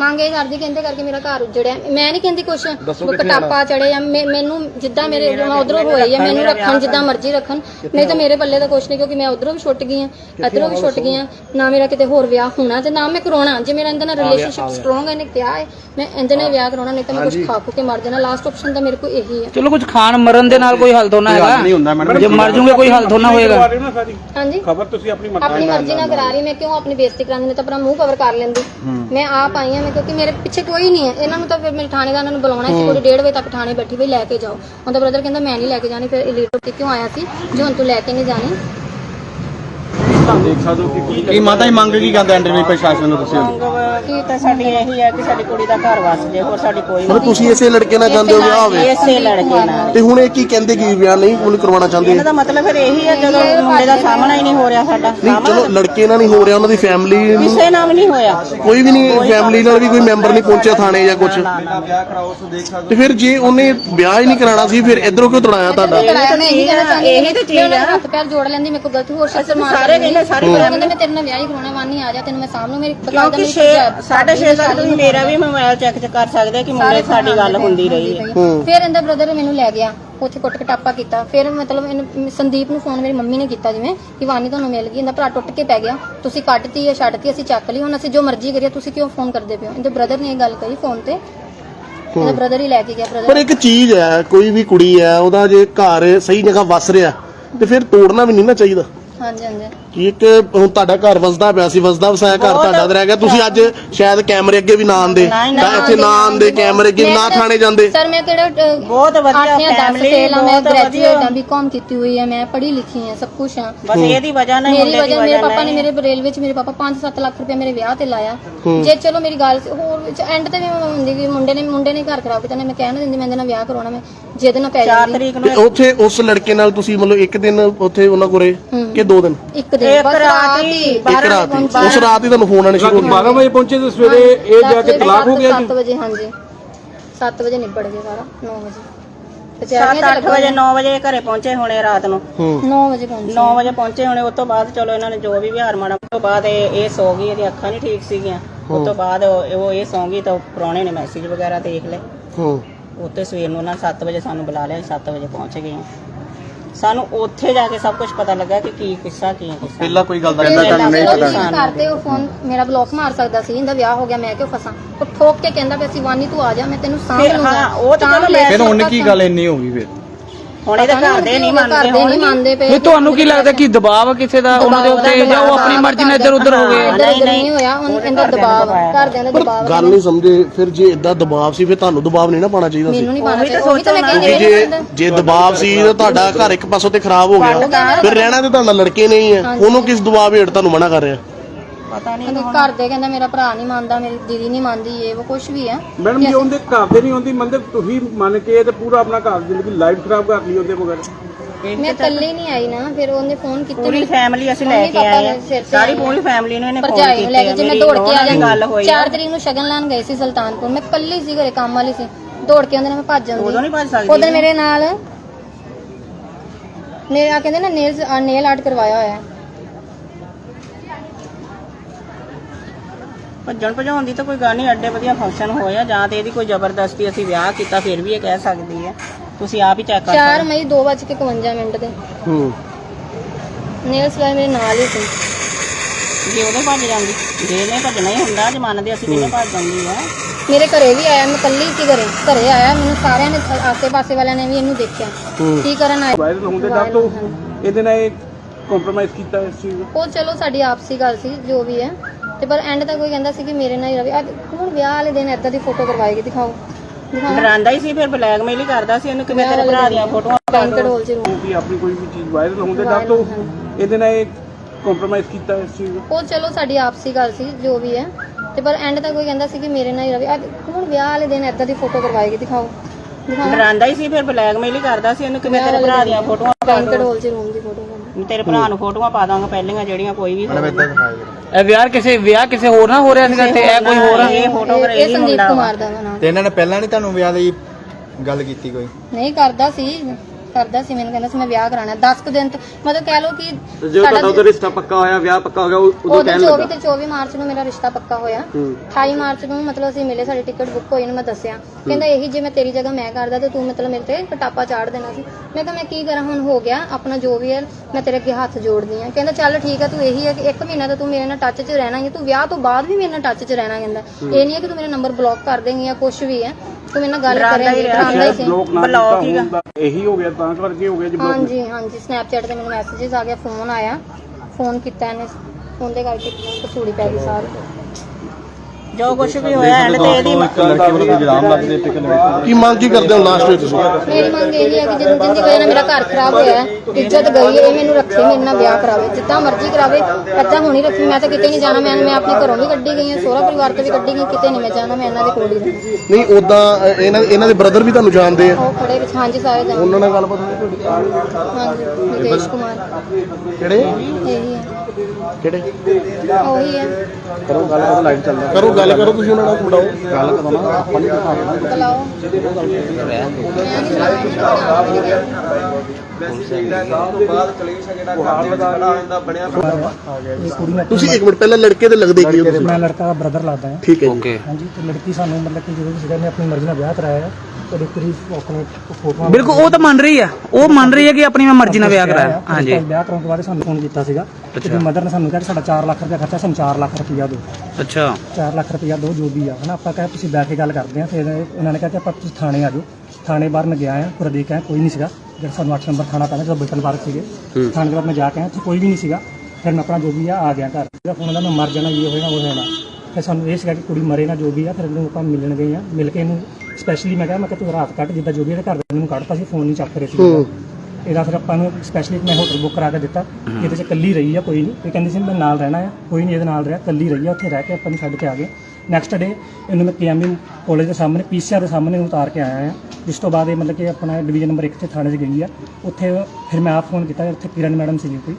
ਮੰਗ ਇਹ ਕਰਦੀ ਕਹਿੰਦੇ ਕਰਕੇ ਮੇਰਾ ਘਰ ਉਜੜਿਆ। ਮੈਂ ਨਹੀਂ ਕਹਿੰਦੀ ਕੁਛ ਕਟਾਪਾ ਚੜੇ ਜਾਂ ਮੈਂ- ਮੈਨੂੰ ਜਿੱਦਾਂ ਮੇਰੇ ਮੈਂ ਉਧਰੋਂ ਹੋਈ ਆ ਮੈਨੂੰ ਰੱਖਣ ਜਿੱਦਾਂ ਮਰਜ਼ੀ ਰੱਖਣ। ਨਹੀਂ ਤਾਂ ਮੇਰੇ ਪੱਲੇ ਦਾ ਕੁਛ ਨਹੀਂ ਕਿਉਂਕਿ ਮੈਂ ਉਧਰੋਂ ਵੀ ਛੁੱਟ ਗਈ ਆ ਇਧਰੋਂ ਵੀ ਛੁੱਟ ਗਈ ਆ ਨਾ ਮੇਰਾ ਕਿਤੇ ਹੋਰ ਵਿਆਹ ਹੋਣਾ ਤੇ ਨਾ ਮੈਂ ਕਰਾਉਣਾ ਜੇ ਮੇਰਾ ਇਹਦੇ ਨਾਲ ਰਿਲੇਸ਼ਨਸ਼ਿਪ ਸਟਰੋਂਗ ਹੈ ਨੇ ਕਿਹਾ ਹੈ ਮੈਂ ਇਹਦੇ ਨਾਲ ਵਿਆਹ ਕਰਾਉਣਾ ਨਹੀਂ ਤਾਂ ਮੈਂ ਕੁਝ ਖਾ ਖੂ ਕੇ ਮਰ ਜਾਣਾ ਲਾਸਟ ਆਪਸ਼ਨ ਤਾਂ ਮੇਰੇ ਕੋਲ ਇਹੀ ਹੈ ਚਲੋ ਕੁਝ ਖਾਣ ਮਰਨ ਦੇ ਨਾਲ ਕੋਈ ਹੱਲ ਥੋੜਾ ਨਹੀਂ ਹੈਗਾ। ਹੁੰਦਾ ਮੈਡਮ। ਜੇ ਮਰ ਜੂਗੇ ਕੋਈ ਹੱਲ ਥੋੜਾ ਹੋਏਗਾ। ਹਾਂਜੀ। ਖਬਰ ਤੁਸੀਂ ਆਪਣੀ ਮਰਜ਼ੀ ਨਾਲ ਕਰਾ ਰਹੀ ਮੈਂ ਕਿਉਂ ਆਪਣੀ ਬੇਇੱਜ਼ਤੀ ਕਰਾਂਦੀ ਮੈਂ ਤਾਂ ਆਪਣਾ ਮੂੰਹ ਕਵਰ ਕਰ ਲੈਂਦੀ। ਮੈਂ ਆਪ ਆਈ ਹਾਂ ਮੈਂ ਕਿਉਂਕਿ ਮੇਰੇ ਪਿੱਛੇ ਕੋਈ ਨਹੀਂ ਹੈ। ਇਹਨਾਂ ਨੂੰ ਤਾਂ ਫਿਰ ਮੇਰੇ ਥਾਣੇਦਾਰਾਂ ਨੂੰ ਬੁਲਾਉਣਾ ਸੀ ਕੋਈ 1:30 ਵਜੇ ਤੱਕ ਥਾਣੇ ਬੈਠੀ ਵੀ ਲੈ ਕੇ ਜਾਓ। ਉਹਦਾ ਬ੍ਰਦਰ ਕਹਿੰਦਾ ਮੈਂ ਨਹੀਂ ਲੈ ਕੇ ਜਾਣੀ। ਫਿਰ ਇਲੀਟ ਉੱਤੇ ਕਿਉਂ ਆਇਆ ਸੀ? ਜੋ ਹੁਣ ਤੂੰ ਲੈ ਕੇ ਨਹੀਂ ਜਾਣੀ। ਕੀ ਮਾਤਾ ਹੀ ਮੰਗ ਕੀ ਕਰਦੇ ਐਂਟਰੀ ਪ੍ਰਸ਼ਾਸਨ ਨੂੰ ਤੁਸੀਂ? ਕੀ ਤਾਂ ਸਾਡੀ ਇਹੀ ਹੈ ਕਿ ਸਾਡੀ ਕੁੜੀ ਦਾ ਘਰ ਵਸ ਜੇ ਹੋਰ ਸਾਡੀ ਕੋਈ ਮਤਲਬ ਤੁਸੀਂ ਇਸੇ ਲੜਕੇ ਨਾਲ ਚਾਹੁੰਦੇ ਹੋ ਵਿਆਹ ਹੋਵੇ ਇਸੇ ਲੜਕੇ ਨਾਲ। ਤੇ ਹੁਣ ਇਹ ਕੀ ਕਹਿੰਦੇ ਕਿ ਵਿਆਹ ਨਹੀਂ? ਹੁਣ ਕਰਵਾਉਣਾ ਚਾਹੁੰਦੇ ਇਹਨਾਂ ਦਾ ਮਤਲਬ ਫਿਰ ਇਹੀ ਹੈ ਜਦੋਂ ਮੁੰਡੇ ਦਾ ਸਾਹਮਣਾ ਹੀ ਨਹੀਂ ਹੋ ਰਿਹਾ ਸਾਡਾ। ਨਹੀਂ ਚਲੋ ਲੜਕੇ ਨਾਲ ਨਹੀਂ ਹੋ ਰਿਹਾ ਉਹਨਾਂ ਦੀ ਫੈਮਿਲੀ ਨੂੰ ਕਿਸੇ ਨਾਲ ਵੀ ਨਹੀਂ ਹੋਇਆ। ਕੋਈ ਵੀ ਨਹੀਂ ਫੈਮਿਲੀ ਨਾਲ ਵੀ ਕੋਈ ਮੈਂਬਰ ਨਹੀਂ ਪਹੁੰਚਿਆ ਥਾਣੇ ਜਾਂ ਕੁਝ ਵਿਆਹ ਕਰਾਓ ਸੋ ਦੇਖ ਸਕਦੇ ਤੇ ਫਿਰ ਜੇ ਉਹਨੇ ਵਿਆਹ ਹੀ ਨਹੀਂ ਕਰਾਉਣਾ ਸੀ ਫਿਰ ਇਧਰੋਂ ਕਿਉਂ ਤੜਾਇਆ ਤੁਹਾਡਾ? ਇਹੀ ਕਹਿਣਾ ਚਾਹੁੰਦੀ ਇਹੀ ਤਾਂ ਚੀਜ਼ ਆ। ਹੱਥ ਪੈਰ ਜੋੜ ਲੈਂਦੀ ਮੇਰੇ ਕੋਲ ਗਲਤੀ ਹੋਰ ਮਾਰ ਸਾਰੇ ਕਹਿੰਦੇ ਸਾਰੇ ਕਹਿੰਦੇ ਮੈਂ ਤੇਰੇ ਨਾਲ ਵਿਆਹ ਹੀ ਕਰਾਉਣਾ ਵਾਨੀ ਆ ਜਾ ਤੈਨੂੰ ਮੈਂ ਸਾਹਮਣੇ ਮੇਰੀ ਬਕਾਇਦਾ ਕਿਉਂਕਿ ਮੇਰੀ 6 6:30 ਤੱਕ ਤੁਸੀਂ ਮੇਰਾ ਵੀ ਮੋਬਾਈਲ ਚੈੱਕ ਕਰ ਸਕਦੇ ਕਿ ਮੁੰਡੇ ਸਾਡੀ ਗੱਲ ਹੁੰਦੀ ਰਹੀ ਹੈ। ਫਿਰ ਇਹਦਾ ਬ੍ਰਦਰ ਮੈਨੂੰ ਲੈ ਗਿਆ ਉੱਥੇ ਕੁੱਟ ਕਟਾਪਾ ਕੀਤਾ। ਫਿਰ ਮਤਲਬ ਇਹਨੂੰ ਸੰਦੀਪ ਨੂੰ ਫੋਨ ਮੇਰੀ ਮੰਮੀ ਨੇ ਕੀਤਾ ਜਿਵੇਂ ਕਿ ਵਾਨੀ ਤੁਹਾਨੂੰ ਮਿਲ ਗਈ ਇਹਦਾ ਭਰਾ ਟੁੱਟ ਕੇ ਪੈ ਗਿਆ। ਤੁਸੀਂ ਕੱਢਤੀ ਹੈ ਛੱਡਤੀ ਅਸੀਂ ਚੱਕ ਲਈ ਹੁਣ ਅਸੀਂ ਜੋ ਮਰਜ਼ੀ ਕਰੀਏ ਤੁਸੀਂ ਕਿਉਂ ਫੋਨ ਕਰਦੇ ਪਿਓ ਇਹਦੇ ਬ੍ਰਦਰ ਨੇ ਇਹ ਗੱਲ ਕਹੀ ਫੋਨ ਤੇ। ਇਹਦਾ ਬ੍ਰਦਰ ਹੀ ਲੈ ਕੇ ਗਿਆ ਪਰ ਬ੍ਰਦਰ ਇੱਕ ਚੀਜ਼ ਹੈ ਕੋਈ ਵੀ ਕੁੜੀ ਹੈ ਉਹਦਾ ਜੇ ਘਰ ਸਹੀ ਜਗ੍ਹਾ ਵਸ ਰਿਹਾ ਤੇ ਫਿਰ ਤੋੜਨਾ ਵੀ ਨਹੀਂ ਨਾ ਚਾਹੀਦਾ। ਹਾਂਜੀ ਹਾਂਜੀ। ਕਿ ਇੱਕ ਹੁਣ ਤੁਹਾਡਾ ਘਰ ਵਸਦਾ ਪਿਆ ਸੀ ਵਸਦਾ ਵਸਾਇਆ ਘਰ ਤੁਹਾਡਾ ਤੇ ਰਹਿ ਗਿਆ। ਤੁਸੀਂ ਅੱਜ ਸ਼ਾਇਦ ਕੈਮਰੇ ਅੱਗੇ ਵੀ ਨਾ ਆਂਦੇ ਤਾਂ ਇੱਥੇ ਨਾ ਆਂਦੇ ਕੈਮਰੇ ਅੱਗੇ ਨਾ ਥਾਣੇ ਜਾਂਦੇ। ਸਰ ਮੈਂ ਕਿਹੜਾ ਬਹੁਤ ਵਧੀਆ ਅੱਠ ਜਾਂ ਦਸ family, ਫੇਲ ਆ ਮੈਂ ਬਹੁਤ ਗ੍ਰੈਜੂਏਟ। ਹਾਂ ਬੀਕਾਮ ਕੀਤੀ ਹੋਈ ਹੈ ਮੈਂ ਪੜ੍ਹੀ ਲਿਖੀ ਹਾਂ ਸਭ ਕੁਝ ਹਾਂ ਬਸ ਇਹਦੀ ਵਜ੍ਹਾ ਨਾਲ ਹੀ ਮੇਰੀ ਮੁੰਡੇ ਦੀ ਵਜ੍ਹਾ ਮੇਰੇ ਵਜ੍ਹਾ ਪਾਪਾ ਨੇ ਨਾਲ। ਮੇਰੇ ਰੇਲਵੇ ਚ ਮੇਰੇ ਪਾਪਾ 5-7 ਲੱਖ ਰੁਪਏ ਮੇਰੇ ਵਿਆਹ ਤੇ ਲਾਇਆ। ਜੇ ਚਲੋ ਮੇਰੀ ਗੱਲ ਸੀ- ਹੋਰ ਵਿੱਚ ਐਂਡ ਤੇ ਵੀ ਮੈਂ ਹੁੰਦੀ ਕਿ ਮੁੰਡੇ ਨੇ ਮੁੰਡੇ ਨੇ ਘਰ ਖਰਾਬ ਕੀਤਾ ਨੇ ਮੈਂ ਕਹਿ ਨਾ ਦਿੰਦੀ ਮੈਂ ਇਹਦੇ ਨਾਲ ਵਿਆਹ ਕਰਾਉਣਾ ਮੈਂ ਜਿਹਦੇ ਨਾਲ ਪੈ 4 ਜਾਂਦੀ। ਤਰੀਕ ਤੇ ਨੂੰ ਉੱਥੇ ਉਸ ਲੜਕੇ ਨਾਲ ਤੁਸੀਂ ਮਤਲਬ ਇੱਕ ਦਿਨ ਉੱਥੇ ਉਹਨਾਂ ਕੋਲੇ ਕਿ ਦੋ ਦਿਨ? ਇੱਕ ਦਿਨ ਇੱਕ ਬਸ ਰਾਤ ਰਾਤ ਹੀ, ਹੀ ਇੱਕ ਰਾਤ ਹੀ। ਉਸ ਰਾਤ ਹੀ ਤੁਹਾਨੂੰ ਫੋਨ ਆਣੇ ਸ਼ੁਰੂ ਹੋ ਗਏ 12 ਵਜੇ ਪਹੁੰਚੇ ਤੇ ਸਵੇਰੇ ਇਹ ਜਾ ਕੇ ਤਲਾਕ ਹੋ ਗਿਆ ਜੀ? 7 ਵਜੇ ਹਾਂਜੀ। 7 ਵਜੇ ਨਿਬੜ ਗਿਆ ਸਾਰਾ 9 ਵਜੇ। 7-8 ਵਜੇ 9 ਵਜੇ ਘਰੇ ਪਹੁੰਚੇ ਹੋਣੇ ਰਾਤ ਨੂੰ। 9 ਵਜੇ ਪਹੁੰਚੇ। 9 ਵਜੇ ਪਹੁੰਚੇ ਹੋਣੇ ਉਸ ਤੋਂ ਬਾਅਦ ਚਲੋ ਇਹਨਾਂ ਨੇ ਜੋ ਵੀ ਵਿਹਾਰ ਮਾੜਾ ਉਸ ਤੋਂ ਬਾਅਦ ਇਹ ਇਹ ਸੌ ਗਈ ਇਹਦੀ ਅੱਖਾਂ ਨਹੀਂ ਠੀਕ ਸੀਗੀਆਂ। ਉਸ ਤੋਂ ਬਾਅਦ ਉਹ ਇਹ ਸੌਂ ਗਈ ਤਾਂ ਪ੍ਰਾਹੁਣੇ ਨੇ ਮੈਸੇਜ ਵਗੈਰਾ ਦੇਖ ਲਏ। ਹੂੰ। ਉੱਤੇ ਸਵੇਰ ਨੂੰ ਉਹਨਾਂ 7 ਵਜੇ ਸਾਨੂੰ ਬੁਲਾ ਲਿਆ 7 ਵਜੇ ਪਹੁੰਚ ਗਏ। ਸਾਨੂੰ ਉੱਥੇ ਜਾ ਕੇ ਸਭ ਕੁਝ ਪਤਾ ਲੱਗਾ ਕਿ ਕੀ ਕਿੱਸਾ ਕੀ ਹੈ ਕਿੱਸਾ। ਪਹਿਲਾਂ ਕੋਈ ਗੱਲ ਦਾ ਪਹਿਲਾਂ ਤੁਹਾਨੂੰ ਨਹੀਂ ਪਤਾ। ਕਰਦੇ ਉਹ ਫੋਨ ਮੇਰਾ ਬਲੌਕ ਮਾਰ ਸਕਦਾ ਸੀ ਇਹਦਾ ਵਿਆਹ ਹੋ ਗਿਆ ਮੈਂ ਕਿਉਂ ਫਸਾਂ? ਉਹ ਠੋਕ ਕੇ ਕਹਿੰਦਾ ਵੀ ਅਸੀਂ ਵਾਨੀ ਤੂੰ ਆ ਜਾ ਮੈਂ ਤੈਨੂੰ ਸਾਂਭ ਫਿਰ ਲੂੰਗਾ। ਹਾਂ, ਉਹ ਤਾਂ ਚਲੋ ਮੈਂ ਫਿਰ ਹੁਣ ਕੀ ਗੱਲ ਇੰਨੀ ਹੋ ਗਈ ਫਿਰ? ਹੁਣ ਇਹਦੇ ਘਰ ਦੇ ਨਹੀਂ ਮੰਨਦੇ ਘਰ ਦੇ ਹੁਣ ਨਹੀਂ ਮੰਨਦੇ ਪਏ। ਨਹੀਂ ਤੁਹਾਨੂੰ ਕੀ ਲੱਗਦਾ ਕਿ ਦਬਾਅ ਕਿਸੇ ਦਾ ਉਹਨਾਂ ਦੇ ਉੱਤੇ ਜਾਂ ਉਹ ਆਪਣੀ ਮਰਜ਼ੀ ਨਾਲ ਇੱਧਰ ਉੱਧਰ ਹੋ ਗਏ? ਇੱਧਰ ਉੱਧਰ ਨਹੀਂ ਹੋਇਆ ਹੁਣ ਇਹਦਾ ਦਬਾਅ ਘਰਦਿਆਂ ਦਾ ਦਬਾਅ ਗੱਲ ਨਹੀਂ ਸਮਝੇ ਫਿਰ ਜੇ ਇਦਾਂ ਦਬਾਅ ਸੀ ਫਿਰ ਤੁਹਾਨੂੰ ਦਬਾਅ ਨਹੀਂ ਨਾ ਪਾਣਾ ਚਾਹੀਦਾ ਸੀ। ਮੈਨੂੰ ਨਹੀਂ ਪਾਣਾ ਉਹੀ ਤਾਂ ਚਾਹੀਦਾ ਉਹੀ ਤਾਂ ਮੈਂ ਸੋਚਣਾ ਕਹਿੰਦੀ ਜੇ ਜੇ ਦਬਾਅ ਸੀ ਤਾਂ ਤੁਹਾਡਾ ਘਰ ਇੱਕ ਪਾਸੋਂ ਤੇ ਖਰਾਬ ਹੋ ਗਿਆ। ਫਿਰ ਰਹਿਣਾ ਤੇ ਤੁਹਾਡਾ ਲੜਕੇ ਨਹੀਂ ਹੈ ਉਹਨੂੰ ਕਿਸ ਦਬਾਅ ਹੇਠ ਤੁਹਾਨੂੰ ਮਨਾ ਕਰ ਰਿਹਾ? ਪਤਾ ਨਹੀਂ ਕਹਿੰਦੇ ਘਰ ਦੇ ਕਹਿੰਦਾ ਮੇਰਾ ਭਰਾ ਨਹੀਂ ਮੰਨਦਾ ਮੇਰੀ ਦੀਦੀ ਨਹੀਂ ਮੰਨਦੀ ਇਹ ਉਹ ਕੁਝ ਵੀ ਹੈ। ਮੈਡਮ ਜੇ ਉਹਦੇ ਘਰ ਦੇ ਨਹੀਂ ਹੁੰਦੀ ਮੰਨਦੇ ਤੁਸੀਂ ਮੰਨ ਕੇ ਤੇ ਪੂਰਾ ਆਪਣਾ ਘਰ ਜ਼ਿੰਦਗੀ ਲਾਈਫ ਖਰਾਬ ਕਰ ਲਈ ਉਹਦੇ ਬਗੈਰ। ਮੈਂ ਇਕੱਲੀ ਨਹੀਂ ਆਈ ਨਾ ਫਿਰ ਉਹਨੇ ਫੋਨ ਕੀਤੇ ਪੂਰੀ ਫੈਮਿਲੀ ਅਸੀਂ ਲੈ ਕੇ ਆਏ ਹਾਂ ਸਿਰ ਪੂਰੀ ਫੈਮਿਲੀ ਨੂੰ ਇਹਨੇ ਫੋਨ ਭਰਜਾਈ ਨੂੰ ਲੈ ਕੇ ਕੀਤੇ ਜੇ ਮੈਂ ਮੇਰੀ ਦੌੜ ਕੇ ਆ ਜਾਂਦੀ। ਆ। 4 ਤਰੀਕ ਨੂੰ ਸ਼ਗਨ ਲੈਣ ਗਏ ਸੀ ਸੁਲਤਾਨਪੁਰ। ਮੈਂ ਇਕੱਲੀ ਸੀ ਘਰੇ ਕੰਮ ਵਾਲੀ ਸੀ। ਦੌੜ ਕੇ ਉਹਦੇ ਨਾਲ ਮੈਂ ਭੱਜ ਜਾਂਦੀ। ਉਦੋਂ ਨਹੀਂ ਭੱਜ ਸਕਦੀ ਉਦੋਂ ਮੇਰੇ ਨਾਲ ਨੇ ਆ ਕਹਿੰਦੇ ਨਾ ਨੇਲਸ ਨੇਲ ਆਰਟ ਕਰਵਾਇਆ ਹੋਇਆ। ਹੈ ਭੱਜਣ ਭਜਾਉਣ ਦੀ ਤਾਂ ਕੋਈ ਗੱਲ ਨਹੀਂ ਅੱਡੇ ਵਧੀਆ ਫੰਕਸ਼ਨ ਹੋਇਆ ਜਾਂ ਤੇ ਇਹਦੀ ਕੋਈ ਜ਼ਬਰਦਸਤੀ ਅਸੀਂ ਵਿਆਹ ਕੀਤਾ ਫਿਰ ਵੀ ਇਹ ਕਹਿ ਸਕਦੀ ਹੈ। ਤੁਸੀਂ ਆਪ ਹੀ ਚੈੱਕ ਕਰ 4 ਮਈ 2:51 ਮਿੰਟ ਦੇ। ਹੂੰ। ਨੇਲਸ ਵਾਲੇ ਮੇਰੇ ਨਾਲ ਹੀ ਸੀ। ਜੇ ਉਹਦੇ ਭੱਜ ਜਾਂਦੀ ਜੇ ਇਹਨੇ ਭੱਜਣਾ ਹੀ ਹੁੰਦਾ ਜੇ ਮੰਨਦੇ ਅਸੀਂ ਕਿਹਨੇ ਭੱਜ ਜਾਂਦੀ ਆ? ਮੇਰੇ ਘਰੇ ਵੀ ਆਇਆ ਮੈਂ ਇਕੱਲੀ ਸੀ ਘਰੇ। ਘਰੇ ਆਇਆ ਮੈਨੂੰ ਸਾਰਿਆਂ ਨੇ ਆਸੇ ਪਾਸੇ ਵਾਲਿਆਂ ਨੇ ਵੀ ਇਹਨੂੰ ਦੇਖਿਆ। ਕੀ ਕਰਨ ਆਇਆ ਵਾਇਰਲ ਹੁੰਦੇ ਦਾ ਤੋਂ ਇਹਦੇ ਨਾਲ ਇਹ ਕੰਪਰੋਮਾਈਜ਼ ਕੀਤਾ ਇਸ ਚੀਜ਼ ਨੂੰ? ਉਹ ਚਲੋ ਸਾਡੀ ਆਪਸੀ ਗੱਲ ਸੀ ਜੋ ਵੀ ਹੈ। ਤੇ ਪਰ ਐਂਡ ਤੱਕ ਕੋਈ ਕਹਿੰਦਾ ਸੀ ਕਿ ਮੇਰੇ ਨਾਲ ਹੀ ਰਵੇ। ਅੱਜ ਹੁਣ ਵਿਆਹ ਵਾਲੇ ਦਿਨ ਏਦਾਂ ਦੀ ਫੋਟੋ ਕਰਵਾਏਗੀ ਦਿਖਾਓ। ਦਿਖਾਓ। ਡਰਾਂਦਾ ਹੀ ਸੀ ਫਿਰ ਬਲੈਕਮੇਲ ਹੀ ਕਰਦਾ ਸੀ ਇਹਨੂੰ ਕਿਵੇਂ ਤੇਰੇ ਭਰਾ ਦੀਆਂ ਫੋਟੋਆਂ ਬੈਂਕਟ ਹਾਲ ਚ room। ਵੀ ਆਪਣੀ ਕੋਈ ਵੀ ਚੀਜ਼ ਵਾਇਰਲ ਹੁੰਦੇ ਦਾ ਤੋਂ ਇਹਦੇ ਨਾਲ ਇਹ ਕੰਪਰੋਮਾਈਜ਼ ਕੀਤਾ ਇਸ ਚੀਜ਼ ਨੂੰ? ਉਹ ਚਲੋ ਸਾਡੀ ਆਪਸੀ ਗੱਲ ਸੀ ਜੋ ਵੀ ਹੈ। ਤੇ ਪਰ ਐਂਡ ਤੱਕ ਕੋਈ ਕਹਿੰਦਾ ਸੀ ਕਿ ਮੇਰੇ ਨਾਲ ਹੀ ਰਵੇ। ਅੱਜ ਹੁਣ ਵਿਆਹ ਵਾਲੇ ਦਿਨ ਏਦਾਂ ਦੀ ਫੋਟੋ ਕਰਵਾਏਗੀ ਦਿਖਾਓ। ਦਿਖਾਓ। ਡਰਾਂਦਾ ਹੀ ਸੀ ਫਿਰ ਬਲੈਕਮੇਲ ਹੀ ਕਰਦਾ ਸੀ ਇਹਨੂੰ ਕਿਵੇਂ ਤੇਰੇ ਭਰਾ ਦੀਆਂ ਫੋਟੋਆਂ ਬੈਂਕਟ ਹਾਲ ਚ ਰੂਮ ਦੀ ਫੋਟੋ ਤੇਰੇ ਭਰਾ ਨੂੰ ਫੋਟੋਆਂ ਪਾ ਦਾਂਗਾ ਪਹਿਲੀਆਂ ਜਿਹੜੀਆਂ ਕੋਈ ਵੀ ਹੋਊਗੀ। ਇਹ ਵਿਆਹ ਕਿਸੇ ਵਿਆਹ ਕਿਸੇ ਹੋਰ ਨਾਲ ਹੋ ਰਿਹਾ ਸੀਗਾ ਤੇ ਇਹ ਕੋਈ ਹੋਰ ਆ? ਇਹ ਫੋਟੋ ਕਰ ਇਹ ਸੰਦੀਪ। ਕੁਮਾਰ ਦਾ ਨਾਮ ਤੇ ਇਹਨਾਂ ਨੇ ਪਹਿਲਾਂ ਨਹੀਂ ਤੁਹਾਨੂੰ ਵਿਆਹ ਦੀ ਗੱਲ ਕੀਤੀ ਕੋਈ ਨਹੀਂ ਕਰਦਾ ਸੀ ਕਰਦਾ ਸੀ ਮੈਨੂੰ ਕਹਿੰਦਾ ਸੀ ਮੈਂ ਵਿਆਹ ਕਰਾਣਾ 10 ਕੁ ਦਿਨ ਤੋਂ ਮਤਲਬ ਕਹਿ ਲਓ ਕਿ ਜੇ ਤੁਹਾਡਾ ਉਹਦਾ ਰਿਸ਼ਤਾ ਪੱਕਾ ਹੋਇਆ ਵਿਆਹ ਪੱਕਾ ਹੋ ਗਿਆ ਉਹ- ਉਦੋਂ ਕਹਿਣ 24 ਲੱਗਾ ਤੇ 24 ਮਾਰਚ ਨੂੰ ਮੇਰਾ ਰਿਸ਼ਤਾ ਪੱਕਾ ਹੋਇਆ। 28 ਮਾਰਚ ਨੂੰ ਮਤਲਬ ਅਸੀਂ ਮਿਲੇ ਸਾਡੀ ਟਿਕਟ ਬੁੱਕ ਹੋਈ ਨੂੰ ਮੈਂ ਦੱਸਿਆ। ਕਹਿੰਦਾ ਇਹੀ ਜੇ ਮੈਂ ਤੇਰੀ ਜਗ੍ਹਾ ਮੈਂ ਕਰਦਾ ਤੇ ਤੂੰ ਮਤਲਬ ਮੇਰੇ ਤੇ ਕਟਾਪਾ ਚਾੜ ਦੇਣਾ ਸੀ। ਮੈਂ ਕਿਹਾ ਮੈਂ ਕੀ ਕਰਾਂ ਹੁਣ? ਹੋ ਗਿਆ ਆਪਣਾ ਜੋ ਵੀ ਹੈ ਮੈਂ ਤੇਰੇ ਅੱਗੇ ਹੱਥ ਜੋੜਦੀ ਆ ਕਹਿੰਦਾ ਚੱਲ ਠੀਕ ਆ ਤੂੰ ਇਹੀ ਹੈ ਕਿ ਇੱਕ ਮਹੀਨਾ ਤਾਂ ਤੂੰ ਮੇਰੇ ਨਾਲ ਟੱਚ 'ਚ ਰਹਿਣਾ ਹੀ ਹੈ, ਤੂੰ ਵਿਆਹ ਤੋਂ ਬਾਅਦ ਵੀ ਮੇਰੇ ਨਾਲ ਟੱਚ 'ਚ ਰਹਿਣਾ ਕਹਿੰਦਾ। ਇਹ ਨਹੀਂ ਹੈ ਕਿ ਤੂੰ ਮੇਰਾ ਨੰਬਰ ਬਲੌਕ ਕਰ ਦੇਂਗੀ ਜਾਂ ਕੁਝ ਵੀ ਹੈ। ਤੂੰ ਮੇਰੇ ਨਾਲ ਗੱਲ ਕਰੇਂਗੀ ਡਰਾਉਂਦਾ ਹੀ ਸੀ। ਬਲੌਕ ਹੁੰਦਾ ਇਹੀ ਹੋ ਗਿਆ ਤਾਂ ਕਰਕੇ ਹੋ ਗਿਆ ਜੀ block। ਹਾਂਜੀ ਹਾਂਜੀ ਸਨੈਪਚੈਟ ਤੇ ਮੈਨੂੰ ਮੈਸੇजेस ਆ ਗਿਆ ਫੋਨ ਆਇਆ ਫੋਨ ਕੀਤਾ ਇਹਨੇ ਉਹਦੇ ਕਰਕੇ ਕਸੂੜੀ ਪੈ ਗਈ ਸਾਰੀ ਜੋ ਕੁਝ ਵੀ ਹੋਇਆ ਐਂਡ ਤੇ ਇਹਦੀ ਲੜਕੇ ਵੱਲੋਂ ਇਲਜ਼ਾਮ ਲੱਗਦੇ ਤੇ। ਕਨਵੇ ਕੀ ਮੰਗ ਕੀ ਕਰਦੇ ਹੋ ਲਾਸਟ ਵਿੱਚ ਤੁਸੀਂ? ਮੇਰੀ ਮੰਗ ਇਹ ਹੈ ਕਿ ਜਦੋਂ ਜਿੰਦੀ ਵਜ੍ਹਾ ਨਾਲ ਮੇਰਾ ਘਰ ਖਰਾਬ ਹੋਇਆ ਹੈ, ਇੱਜ਼ਤ ਗਈ ਹੈ ਇਹ ਮੈਨੂੰ ਰੱਖੇ ਮੇਰੇ ਨਾਲ ਵਿਆਹ ਕਰਾਵੇ ਜਿੱਦਾਂ ਮਰਜ਼ੀ ਕਰਾਵੇ ਏਦਾਂ ਹੋਣੀ ਰੱਖੀ ਮੈਂ ਤਾਂ ਕਿਤੇ ਨਹੀਂ ਜਾਣਾ ਮੈਂ ਮੈਂ ਆਪਣੇ ਘਰੋਂ ਵੀ ਕੱਢੀ ਗਈ ਹਾਂ ਸਹੁਰਾ ਪਰਿਵਾਰ ਤੋਂ ਵੀ ਕੱਢੀ ਗਈ ਕਿਤੇ ਨਹੀਂ ਮੈਂ ਜਾਣਾ ਮੈਂ ਇਹਨਾਂ ਦੇ ਕੋਲ ਹੀ ਰਹਿਣਾ। ਨਹੀਂ ਉਦਾਂ ਇਹਨਾਂ ਇਹਨਾਂ ਦੇ ਬ੍ਰਦਰ ਵੀ ਤੁਹਾਨੂੰ ਜਾਣਦੇ ਆ? ਉਹ ਖੜੇ ਵਿੱਚ ਹਾਂਜੀ ਸਾਰੇ ਜਾਣਦੇ ਉਹਨਾਂ ਨਾਲ ਗੱਲਬਾਤ ਹੋਈ ਤੁਹਾਡੀ? ਹਾਂਜੀ ਨਿਤੇਸ਼ ਕੁਮਾਰ। ਕਿਹੜੇ? ਇਹੀ ਹੈ। ਕਿਹੜੇ? ਉਹੀ ਹੈ। ਕਰੋ ਗੱਲ ਕਰੋ ਲਾਈਵ ਚੱਲਦਾ। ਕਰੋ ਗੱਲ ਕਰੋ ਤੁਸੀਂ ਉਹਨਾਂ ਨਾਲ ਥੋੜਾ ਗੱਲ ਕਰੋ ਨਾ ਆਪਾਂ ਨਹੀਂ ਦਿਖਾ ਬੁਲਾਓ। ਮੈਂ ਨਹੀਂ ਸੁਣਾਉਣਾ ਤੁਸੀਂ ਇੱਕ ਮਿੰਟ ਪਹਿਲਾਂ ਲੜਕੇ ਦੇ ਲੱਗਦੇ ਕੀ ਹੋ ਤੁਸੀਂ? ਮੈਂ ਲੜਕਾ ਦਾ ਬ੍ਰਦਰ ਲੱਗਦਾ ਹਾਂ। ਠੀਕ ਹੈ ਜੀ। ਹਾਂਜੀ ਤੇ ਲੜਕੀ ਸਾਨੂੰ ਮਤਲਬ ਕਿ ਜਦੋਂ ਸੀਗਾ ਮੈਂ ਆਪਣੀ ਮਰਜ਼ੀ ਨਾਲ ਵਿਆਹ ਕਰਾਇਆ। ਆਪਣੇ ਫੋਟੋਆਂ ਬਿਲਕੁਲ ਉਹ ਤਾਂ ਮੰਨ ਰਹੀ ਆ। ਉਹ ਮੰਨ ਰਹੀ ਹੈ ਕਿ ਆਪਣੀ ਮੈਂ ਮਰਜ਼ੀ ਨਾਲ ਵਿਆਹ ਕਰਾਇਆ। ਹਾਂਜੀ। ਵਿਆਹ ਕਰਾਉਣ ਤੋਂ ਬਾਅਦ ਸਾਨੂੰ ਫੋਨ ਕੀਤਾ ਸੀਗਾ ਤੇ ਮਦਰ ਨੇ ਸਾਨੂੰ ਕਿਹਾ ਕਿ ਸਾਡਾ 4 ਲੱਖ ਰੁਪਇਆ ਖਰਚਾ ਸਾਨੂੰ 4 ਲੱਖ ਰੁਪਇਆ ਦਿਓ। ਅੱਛਾ। 4 ਲੱਖ ਰੁਪਇਆ ਦਿਓ ਜੋ ਵੀ ਆ। ਹਨਾ ਆਪਾਂ ਕਿਹਾ ਤੁਸੀਂ ਬੈਠ ਕੇ ਗੱਲ ਕਰਦੇ ਆ ਫਿਰ ਉਹਨਾਂ ਨੇ ਕਿਹਾ ਕਿ ਆਪਾਂ ਤੁਸੀਂ ਥਾਣੇ ਆ ਜਾਓ। ਥਾਣੇ ਬਾਹਰ ਮੈਂ ਗਿਆ ਆ ਪੂਰਾ ਦੇਖ ਆਇਆ ਕੋਈ ਨਹੀਂ ਸੀਗਾ। ਜਿਹੜਾ ਸਾਨੂੰ 8 ਨੰਬਰ ਥਾਣਾ ਪੈਂਦਾ ਜਦੋਂ ਬਿਲਟਨ ਪਾਰਕ ਸੀਗੇ। ਥਾਣੇ ਦੇ ਬਾਅਦ ਮੈਂ ਜਾ ਕੇ ਆਇਆ ਉੱਥੇ ਕੋਈ ਵੀ ਨਹੀਂ ਸੀਗਾ। ਫਿਰ ਮੈਂ ਆਪਣਾ ਜੋ ਵੀ ਆ ਆ ਗਿਆ ਘਰ। ਜਿਹੜਾ ਫੋਨ ਦਾ ਮੈਂ ਮਰ ਜਾਣਾ ਇਹ ਹੋਏਗਾ ਉਹ ਹੋਣਾ ਫਿਰ ਸਾਨੂੰ ਇਹ ਸੀਗਾ ਕਿ ਕੁੜੀ ਮਰੇ ਨਾ ਜੋ ਵੀ ਆ ਫਿਰ ਇਹਨੂੰ ਆਪਾਂ ਮਿਲਣ ਗਏ ਆ। ਮਿਲ ਕੇ ਇਹਨੂੰ ਸਪੈਸ਼ਲੀ ਮੈਂ ਕਿਹਾ ਮੈਂ ਕਿ ਤੂੰ ਰਾਤ ਕੱਢ ਜਿੱਦਾਂ ਜੋ ਵੀ ਇਹਦੇ ਘਰ ਦੇ ਮੈਨੂੰ ਕੱਢਤਾ ਸੀ ਫੋਨ ਨਹੀਂ ਚੱਕ ਰਹੇ ਸੀ ਇਹਦਾ ਫਿਰ ਆਪਾਂ ਨੂੰ ਸਪੈਸ਼ਲੀ ਮੈਂ ਹੋਟਲ ਬੁੱਕ ਕਰਾ ਕੇ ਦਿੱਤਾ। ਜਿਹਦੇ ਚ ਇਕੱਲੀ ਰਹੀ ਆ ਕੋਈ ਨਹੀਂ ਇਹ ਕਹਿੰਦੀ ਸੀ ਮੈਂ ਨਾਲ ਰਹਿਣਾ ਆ ਕੋਈ ਨਹੀਂ ਇਹਦੇ ਨਾਲ ਰਿਹਾ ਇਕੱਲੀ ਰਹੀ ਆ ਉੱਥੇ ਰਹਿ ਕੇ ਆਪਾਂ ਨੂੰ ਛੱਡ ਕੇ ਆ ਗਏ। ਨੈਕਸਟ ਡੇ ਇਹਨੂੰ ਮੈਂ ਕੇਐਮਬੀ ਕਾਲਜ ਦੇ ਸਾਹਮਣੇ ਪੀਸੀਆਰ ਦੇ ਸਾਹਮਣੇ ਉਤਾਰ ਕੇ ਆਇਆ ਆ। ਜਿਸ ਤੋਂ ਬਾਅਦ ਇਹ ਮਤਲਬ ਕਿ ਆਪਣਾ ਡਿਵੀਜ਼ਨ ਨੰਬਰ 1 ਤੇ ਥਾਣੇ 'ਚ ਗਈ ਆ। ਉੱਥੇ ਫਿਰ ਮੈਂ ਆਪ ਫੋਨ ਕੀਤਾ ਉੱਥੇ ਕਿਰਨ ਮੈਡਮ ਸੀਗੀ ਕੋਈ।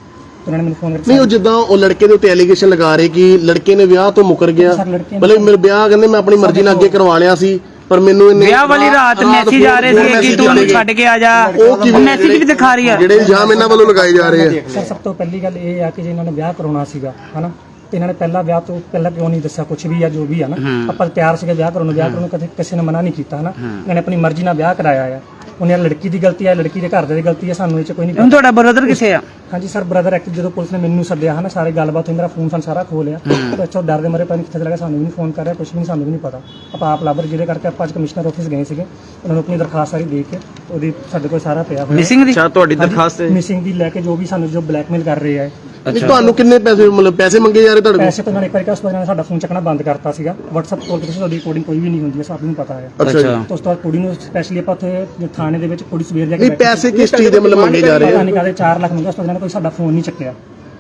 ਉਹਨਾਂ ਨੇ ਮੈਨੂੰ ਫੋਨ ਨਹੀਂ ਉਹ ਜਿੱਦਾਂ ਉਹ ਲੜਕੇ ਦੇ ਉੱਤੇ ਐਲੀਗੇਸ਼ਨ ਲਗਾ ਰਹੇ ਕਿ ਲੜਕੇ ਨੇ ਵਿਆਹ ਤੋਂ ਮੁਕਰ ਗਿਆ। ਮਤਲਬ ਮੇਰੇ ਵਿਆਹ ਕਹਿੰਦੇ ਮੈਂ ਆਪਣੀ ਮਰਜ਼ੀ ਨਾਲ ਅੱਗੇ ਕਰਵਾ ਲਿਆ ਸੀ। ਪਰ ਮੈਨੂੰ ਇਹਨੇ ਵਿਆਹ ਵਾਲੀ ਰਾਤ ਮੈਸੇਜ ਆ ਰਹੇ ਸੀ ਕਿ ਤੂੰ ਉਹਨੂੰ ਛੱਡ ਕੇ ਆ ਜਾ। ਉਹ ਕਿਵੇਂ- ਮੈਸੇਜ ਵੀ ਦਿਖਾ ਰਹੀ ਆ। ਜਿਹੜੇ ਇਲਜ਼ਾਮ ਇਹਨਾਂ ਵੱਲੋਂ ਲਗਾਏ ਜਾ ਰਹੇ ਆ। ਸਰ ਸਭ ਤੋਂ ਪਹਿਲੀ ਗੱਲ ਇਹ ਆ ਕਿ ਜੇ ਇਹਨਾਂ ਨੇ ਵਿਆਹ ਕਰਾਉਣਾ ਸੀਗਾ ਹਨਾ? ਤੇ ਇਹਨਾਂ ਨੇ ਪਹਿਲਾਂ ਵਿਆਹ ਤੋਂ ਪਹਿਲਾਂ ਕਿਉਂ ਨਹੀਂ ਦੱਸਿਆ ਕੁਝ ਵੀ ਆ ਜੋ ਵੀ ਆ ਨਾ। ਆਪਾਂ ਤਿਆਰ ਸੀਗੇ ਵਿਆਹ ਕਰਾਉਣ ਨੂੰ ਵਿਆਹ ਕਰਾਉਣ ਨੂੰ ਕਦੇ ਕਿਸੇ ਨੇ ਮਨਾ ਨਹੀਂ ਕੀਤਾ ਹਨਾ? ਇਹਨਾਂ ਨੇ ਆਪਣੀ ਮਰਜ਼ੀ ਨਾਲ ਵਿਆਹ ਕਰਾਇਆ ਆ। ਉਹਨੇ ਲੜਕੀ ਦੀ ਗਲਤੀ ਆ ਲੜਕੀ ਦੇ ਘਰ ਦੇ ਦੀ ਗਲਤੀ ਆ ਸਾਨੂੰ ਇਹ ਚ ਕੋਈ ਨਹੀਂ ਹੁਣ ਤੁਹਾਡਾ ਬ੍ਰਦਰ ਕਿੱਥੇ ਆ? ਹਾਂਜੀ ਸਰ ਬ੍ਰਦਰ ਐਕਟ ਜਦੋਂ ਪੁਲਿਸ ਨੇ ਮੈਨੂੰ ਸੱਦਿਆ ਹਨਾ ਸਾਰੇ ਗੱਲਬਾਤ ਹੋਈ ਮੇਰਾ ਫੋਨ ਫਨ ਸਾਰਾ ਖੋ ਲਿਆ। ਤੇ ਅੱਛਾ ਡਰ ਦੇ ਮਾਰੇ ਪਤਾ ਨਹੀਂ ਕਿੱਥੇ ਚਲਾ ਗਿਆ ਸਾਨੂੰ ਵੀ ਨਹੀਂ ਫੋਨ ਕਰ ਰਿਹਾ ਕੁਝ ਵੀ ਨਹੀਂ ਸਾਨੂੰ ਵੀ ਨਹੀਂ ਪਤਾ। ਆਪਾਂ ਆਪ ਲੱਭ ਰਹੇ ਜਿਹਦੇ ਕਰਕੇ ਆਪਾਂ ਅੱਜ ਕਮਿਸ਼ਨਰ ਆਫਿਸ ਗਏ ਸੀਗੇ ਉਹਨਾਂ ਨੂੰ ਆਪਣੀ ਦਰਖਾਸਤ ਸਾਰੀ ਦੇ ਕੇ ਉਹਦੀ ਸਾਡੇ ਕੋਲ ਸਾਰਾ ਪਿਆ ਹੋਇਆ। ਮਿਸਿੰਗ ਦੀ? ਅੱਛਾ ਤੁਹਾਡੀ ਦਰਖਾਸਤ ਹੈ ਮਿਸਿੰਗ ਦੀ ਲੈ ਕੇ ਜੋ ਵੀ ਸਾਨੂੰ ਜੋ ਬਲੈਕਮੇਲ ਕਰ ਰਹੇ ਆ ਨਹੀਂ ਤੁਹਾਨੂੰ ਕਿੰਨੇ ਪੈਸੇ ਮਤਲਬ ਪੈਸੇ ਮੰਗੇ ਜਾ ਰਹੇ ਤੁਹਾਡੇ ਕੋਲ? ਪੈਸੇ ਤੋਂ ਨਾਲ ਇੱਕ ਵਾਰੀ ਕਿਹਾ ਉਸ ਤੋਂ ਬਾਅਦ ਇਹਨਾਂ ਨੇ ਸਾਡਾ ਫੋਨ ਚੱਕਣਾ ਬੰਦ ਕਰਤਾ ਸੀਗਾ। WhatsApp ਕਾਲ ਤੇ ਤੁਹਾਡੀ ਰਿਕਾਰਡਿੰਗ ਕੋਈ ਵੀ ਨਹੀਂ ਹੁੰਦੀ ਹੈ ਸਭ ਨੂੰ ਪਤਾ ਹੈ। ਅੱਛਾ ਜੀ। ਉਸ ਤੋਂ ਬਾਅਦ ਕੁੜੀ ਨੂੰ ਸਪੈਸ਼ਲੀ ਆਪਾਂ ਉੱਥੇ ਥਾਣੇ ਦੇ ਵਿੱਚ ਕੁੜੀ ਸਵੇਰ ਜਾ ਕੇ ਨਹੀਂ ਪੈਸੇ ਕਿਸ ਚੀਜ਼ ਦੇ ਮਤਲਬ ਮੰਗੇ ਜਾ ਰਹੇ? ਪਤਾ ਆ ਨਹੀਂ ਕਾਹਦੇ 4 ਲੱਖ ਮੰਗਿਆ ਉਸ ਤੋਂ ਬਾਅਦ ਇਹਨਾਂ ਨੇ ਕੋਈ ਸਾਡਾ ਫੋਨ ਨਹੀਂ ਚੱਕਿਆ।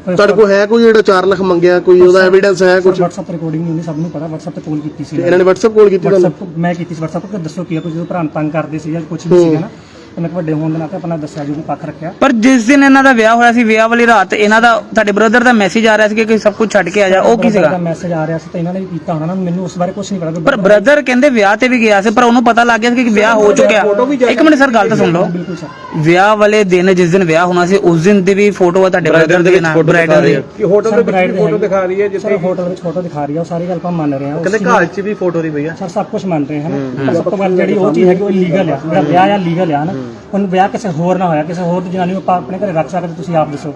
ਫਿਰ ਉਸ ਤੁਹਾਡੇ ਕੋਲ ਹੈ ਕੋਈ ਜਿਹੜਾ 4 ਲੱਖ ਮੰਗਿਆ ਕੋਈ ਉਹਦਾ ਐਵੀਡੈਂਸ ਹੈ ਕੁਝ WhatsApp ਤੇ ਰਿਕਾਰਡਿੰਗ ਨਹੀਂ ਹੁੰਦੀ ਸਭ ਨੂੰ ਪਤਾ WhatsApp ਤੇ ਕਾਲ ਕੀਤੀ ਸੀ ਇਹਨਾਂ ਨੇ WhatsApp ਕਾਲ ਕੀਤੀ ਤੁਹਾਨੂੰ? WhatsApp ਮੈਂ ਕੀਤੀ ਸੀ WhatsApp ਤੇ ਦੱਸੋ ਕੀ ਆ ਕੋਈ ਜਦੋਂ ਭਰਾ ਨੂੰ ਤੰਗ ਕਰਦੇ ਸੀ ਜਾਂ ਕੁਝ ਵੀ ਸੀਗਾ ਨਾ। ਕਿਹਾ ਵੱਡੇ ਹੋਣ ਦੇ ਨਾਤੇ ਆਪਣਾ ਦੱਸਿਆ ਜੋ ਵੀ ਪੱਖ ਰੱਖਿਆ। ਪਰ ਜਿਸ ਦਿਨ ਇਹਨਾਂ ਦਾ ਵਿਆਹ ਹੋਇਆ ਸੀ ਵਿਆਹ ਵਾਲੀ ਰਾਤ ਇਹਨਾਂ ਦਾ ਤੁਹਾਡੇ ਬ੍ਰਦਰ ਦਾ ਮੈਸੇਜ ਆ ਰਿਹਾ ਸੀ ਕਿ ਸਭ ਕੁਝ ਛੱਡ ਕੇ ਆ ਜਾ ਉਹ ਕੀ ਸੀਗਾ? ਮੈਸੇਜ ਆ ਰਿਹਾ ਸੀ ਤਾਂ ਇਹਨਾਂ ਨੇ ਵੀ ਕੀਤਾ ਹੋਣਾ ਨਾ ਮੈਨੂੰ ਉਸ ਬਾਰੇ ਕੁਝ ਨਹੀਂ ਪਤਾ ਪਰ ਬ੍ਰਦਰ ਕਹਿੰਦੇ ਵਿਆਹ ਤੇ ਵੀ ਗਿਆ ਸੀ ਪਰ ਉਹਨੂੰ ਪਤਾ ਲੱਗ ਗਿਆ ਸੀ ਕਿ ਵਿਆਹ ਹੋ ਚੁੱਕਿਆ। ਇੱਕ ਮਿੰਟ ਸਰ ਗੱਲ ਤਾਂ ਸੁਣ ਲਓ। ਬਿਲਕੁਲ ਸਰ। ਵਿਆਹ ਵਾਲੇ ਦਿਨ ਜਿਸ ਦਿਨ ਵਿਆਹ ਹੋਣਾ ਸੀ ਉਸ ਦਿਨ ਦੀ ਵੀ ਫੋਟੋ ਆ ਤੁਹਾਡੇ ਬ੍ਰਦਰ ਦੇ ਨਾਲ ਬ੍ਰਾਈਡਲ ਦੀ ਕਿ ਹੋਟਲ ਦੇ ਵਿੱਚ ਫੋਟੋ ਦਿਖਾ ਰਹੀ ਹੈ ਸਰ ਹੋਟਲ ਵਿੱਚ ਫੋਟੋ ਦਿਖਾ ਰਹੀ ਆ ਉਹ ਸਾਰੀ ਗੱਲ ਆਪਾਂ ਮੰਨ ਰਹੇ ਹਾਂ। ਕਹਿੰਦੇ ਘਰ 'ਚ ਵੀ ਫੋਟੋ ਦੀ ਭਈਆ ਸਰ ਸਭ ਕੁਝ ਮੰਨ ਰਹੇ ਹਨ ਸਭ ਤੋਂ ਵੱਧ ਜਿਹੜੀ ਉਹ ਚੀਜ਼ ਹੈਗੀ ਉਹ ਲੀਗਲ ਆ। ਜਿਹੜਾ ਵਿਆਹ ਆ ਲੀਗਲ ਆ ਨਾ। ਹੁਣ ਵਿਆਹ ਕਿਸੇ ਹੋਰ ਨਾ ਹੋਇਆ ਕਿਸੇ ਹੋਰ ਦੀ ਜਨਾਨੀ ਨੂੰ ਆਪਾਂ ਆਪਣੇ ਘਰੇ ਰੱਖ ਸਕਦੇ ਤੁਸੀਂ ਆਪ ਦੱਸੋ।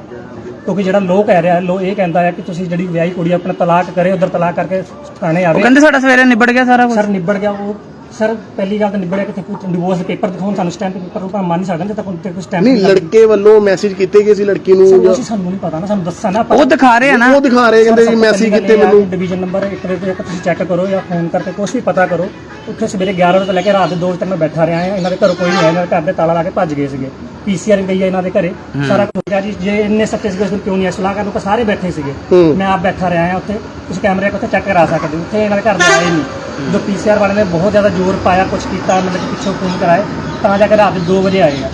ਕਿਉਂਕਿ ਜਿਹੜਾ ਲੋਕ ਕਹਿ ਰਿਹਾ ਲੋ ਇਹ ਕਹਿੰਦਾ ਹੈ ਕਿ ਤੁਸੀਂ ਜਿਹੜੀ ਵਿਆਹੀ ਕੁੜੀ ਆਪਣਾ ਤਲਾਕ ਕਰੇ ਉਧਰ ਤਲਾਕ ਕਰਕੇ ਥਾਣੇ ਉਹ ਆਵੇ ਕਹਿੰਦੇ ਸਾਡਾ ਸਵੇਰੇ ਨਿਬੜ ਗਿਆ ਸਾਰਾ ਕੁਝ ਸਰ ਨਿਬੜ ਗਿਆ ਉਹ ਸਰ ਪਹਿਲੀ ਗੱਲ ਤਾਂ ਨਿਬੜਿਆ ਕਿਤੇ ਕੋਈ ਡਿਵੋਰਸ ਪੇਪਰ ਦਿਖਾਉਣ ਸਾਨੂੰ ਸਟੈਂਪ ਪੇਪਰ ਉਪਰ ਮੰਨ ਨਹੀਂ ਸਕਦੇ ਜਦ ਤੱਕ ਉੱਤੇ ਕੋਈ ਸਟੈਂਪ ਨਹੀਂ ਲੜਕੇ ਵੱਲੋਂ ਮੈਸੇਜ ਕੀਤੇ ਗਏ ਸੀ ਲੜਕੀ ਨੂੰ ਜਾਂ ਉਹ ਸਾਨੂੰ ਨਹੀਂ ਪਤਾ ਨਾ ਸਾਨੂੰ ਦੱਸਣਾ ਨਾ ਆਪਾਂ। ਉਹ ਦਿਖਾ ਰਹੇ ਆ ਨਾ। ਉਹ ਦਿਖਾ ਰਹੇ ਕਹਿੰਦੇ ਜੀ ਮੈਸੇਜ ਕੀਤੇ ਮੈਨੂੰ। ਡਿਵੀਜ਼ਨ ਨੰਬਰ 1 ਦੇ ਉੱਤੇ ਤੁਸੀਂ ਚੈੱਕ ਕਰੋ ਜਾਂ ਫੋਨ ਕਰਕੇ ਕੁਝ ਵੀ ਪਤਾ ਕਰੋ ਉੱਥੇ ਸਵੇਰੇ 11 ਵਜੇ ਤੋਂ ਲੈ ਕੇ ਰਾਤ ਦੇ 2 ਵਜੇ ਤੱਕ ਮੈਂ ਬੈਠਾ ਰਿਹਾ ਹਾਂ। ਇਹਨਾਂ ਦੇ ਘਰੋਂ ਕੋਈ ਨਹੀਂ ਆਇਆ ਇਹਨਾਂ ਦੇ ਘਰ ਦੇ ਤਾਲਾ ਲਾ ਕੇ ਭੱਜ ਗਏ ਸੀਗੇ। ਪੀਸੀਆਰ ਗਈ ਹੈ ਇਹਨਾਂ ਦੇ ਘਰੇ। ਸਾਰਾ ਕੁਝ ਗਿਆ ਜੀ ਜੇ ਇੰਨੇ ਉਸ ਦਿਨ ਕਿਉਂ ਨਹੀਂ ਆਏ? ਸਲਾਹ ਕਰਨ ਨੂੰ ਤਾਂ ਸਾਰੇ ਬੈਠੇ ਸੀਗੇ। ਮੈਂ ਆਪ ਬੈਠਾ ਰਿਹਾ ਹਾਂ ਉੱਥੇ। ਤੁਸੀਂ ਕੈਮਰੇ ਉੱਤੇ ਚੈੱਕ ਕਰਾ ਸਕਦੇ ਹੋ। ਉੱਥੇ ਇਹਨਾਂ ਦੇ ਘਰ ਦੇ ਆਏ ਨਹੀਂ। ਜੋ ਪੀਸੀਆਰ ਵਾਲੇ ਨੇ ਬਹੁਤ ਜ਼ਿਆਦਾ ਜ਼ੋਰ ਪਾਇਆ ਕੁਝ ਕੀਤਾ ਮਤਲਬ ਕਿ ਪਿੱਛੋਂ ਫੋਨ ਕਰਾਏ ਤਾਂ ਜਾ ਕੇ ਰਾਤ ਦੇ 2 ਵਜੇ ਆਏ ਆ।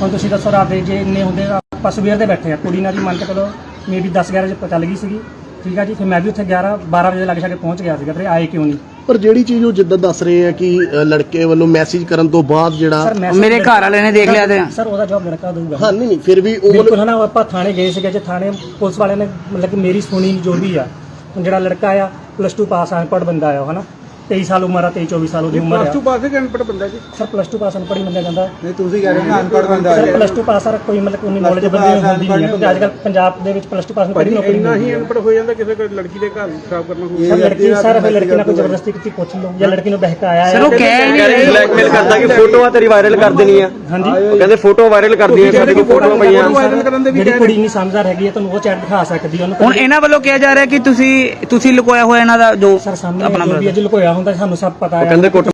ਹੁਣ ਤੁਸੀਂ ਦੱਸੋ ਰਾਤ ਦੇ ਜੇ ਇੰਨੇ ਹੁੰਦੇ ਆਪਾਂ ਸਵੇਰ ਦੇ ਬੈਠੇ ਆ। ਕੁੜੀ ਨਾਲ ਦੀ ਮੰਨ ਕੇ ਚਲੋ ਮੇਬੀ 10 11 ਵਜੇ ਚੱਲ ਗਈ ਸੀਗੀ। ਠੀਕ ਆ ਜੀ ਫਿਰ ਮੈਂ ਵੀ ਉੱਥੇ 11 12 ਵਜੇ ਲੱਗ ਕੇ ਪਹੁੰਚ ਗਿਆ ਸੀਗਾ। ਫਿਰ ਆਏ ਕਿਉਂ ਨਹੀਂ? ਪਰ ਜਿਹੜੀ ਚੀਜ਼ ਉਹ ਜਿੱਦਾਂ ਦੱਸ ਰਹੇ ਆ ਕਿ ਲੜਕੇ ਵੱਲੋਂ ਮੈਸੇਜ ਕਰਨ ਤੋਂ ਬਾਅਦ ਜਿਹੜਾ ਸਰ message ਮੇਰੇ ਘਰ ਵਾਲੇ ਨੇ ਦੇਖ ਲਿਆ ਤੇ। ਸਰ ਉਹਦਾ ਜਵਾਬ ਲੜਕਾ ਦਊਗਾ। ਹਾਂ ਨਹੀਂ ਨਹੀਂ ਫਿਰ ਵੀ ਉਹ ਬਿਲਕੁਲ ਹਨਾ ਆਪਾਂ ਥਾਣੇ ਗਏ ਸੀਗੇ ਜੇ। ਥਾਣੇ ਪੁਲਿਸ ਵਾਲਿਆਂ ਨੇ ਮਤਲਬ ਕਿ ਮੇਰੀ ਸੁਣੀ ਜੋ ਵੀ ਆ। ਹੁਣ ਜਿਹੜਾ ਲੜਕਾ ਆ ਪਲੱਸ 2 ਪਾਸ ਆ ਅਨਪੜ੍ਹ ਬੰਦਾ ਆ ਉਹ ਹਨਾ। 23 ਸਾਲ ਉਮਰ ਆ 23 24 ਸਾਲ ਉਹਦੀ ਉਮਰ ਪਲੱਸ ਆ 2 ਪਾਸ ਕੇ ਅਨਪੜ੍ਹ ਬੰਦਾ ਜੀ? ਸਰ ਪਲੱਸ 2 ਪਾਸ ਅਨਪੜ੍ਹ ਹੀ ਮੰਨਿਆ ਜਾਂਦਾ ਨਹੀਂ ਤੁਸੀਂ ਕਹਿ ਰਹੇ ਹੋ ਅਨਪੜ੍ਹ ਬੰਦਾ ਸਰ ਪਲੱਸ 2 ਪਾਸ ਆ ਕੋਈ ਮਤਲਬ ਉਨੀ ਨੌਲੇਜ ਬੰਦੇ ਨੂੰ ਹੁੰਦੀ ਨਹੀਂ ਹੈ ਕਿਉਂਕਿ ਅੱਜ ਕੱਲ੍ਹ ਪੰਜਾਬ ਦੇ ਵਿੱਚ ਪਲੱਸ 2 ਪਾਸ ਨੂੰ ਕੋਈ ਨੌਕਰੀ ਨਹੀਂ ਹੀ ਹੈ। ਅਨਪੜ੍ਹ ਹੋ ਜਾਂਦਾ ਕਿਸੇ ਕੋਈ ਲੜਕੀ ਦੇ ਘਰ ਖਰਾਬ ਕਰਨਾ ਹੋਵੇ। ਸਰ ਲੜਕੀ ਸਰ ਫਿਰ ਲੜਕੀ ਨਾਲ ਕੋਈ ਜ਼ਬਰਦਸਤੀ ਕੀਤੀ ਪੁੱਛ ਲਓ ਜਾਂ ਲੜਕੀ ਨੂੰ ਬਹਿਕਾਇਆ ਸਰ ਹੈ। ਉਹ ਕਹਿ ਹੀ ਨਹੀਂ ਰਹੇ। ਬਲੈਕਮੇਲ ਕਰਦਾ ਕਿ ਫੋਟੋਆਂ ਤੇਰੀ ਵਾਇਰਲ ਕਰ ਦੇਣੀ ਆ। ਹਾਂਜੀ। ਉਹ ਕਹਿੰਦੇ ਫੋਟੋ ਵਾਇਰਲ ਕਰਦੀ ਹੈ ਸਾਡੇ ਕੋਲ ਫੋਟੋਆਂ ਪਈਆਂ ਜਿਹੜੀ ਕੁੜੀ ਨਹੀਂ ਸਮਝਦਾਰ ਹੈਗੀ ਹੈ ਤੁਹਾਨੂੰ ਉਹ ਚੈਟ ਦਿਖਾ ਸਕਦੀ ਹੈ ਉਹਨੂੰ ਹੁਣ ਇਹਨਾਂ ਵੱਲੋਂ ਕਿਹਾ ਜਾ ਰਿਹਾ ਕਿ ਤੁਸੀਂ ਤੁਸੀਂ ਲੁਕੋਇਆ ਹੋਇਆ ਇਹਨਾਂ ਦਾ ਜੋ ਸਰ ਸਾਹਮਣੇ ਜੋ ਵੀ ਅੱਜ ਲੁਕੋਇਆ ਹੁੰਦਾ ਸਾਨੂੰ ਸਭ ਪਤਾ ਹੈ ਕਹਿੰਦੇ ਕੁੱਟ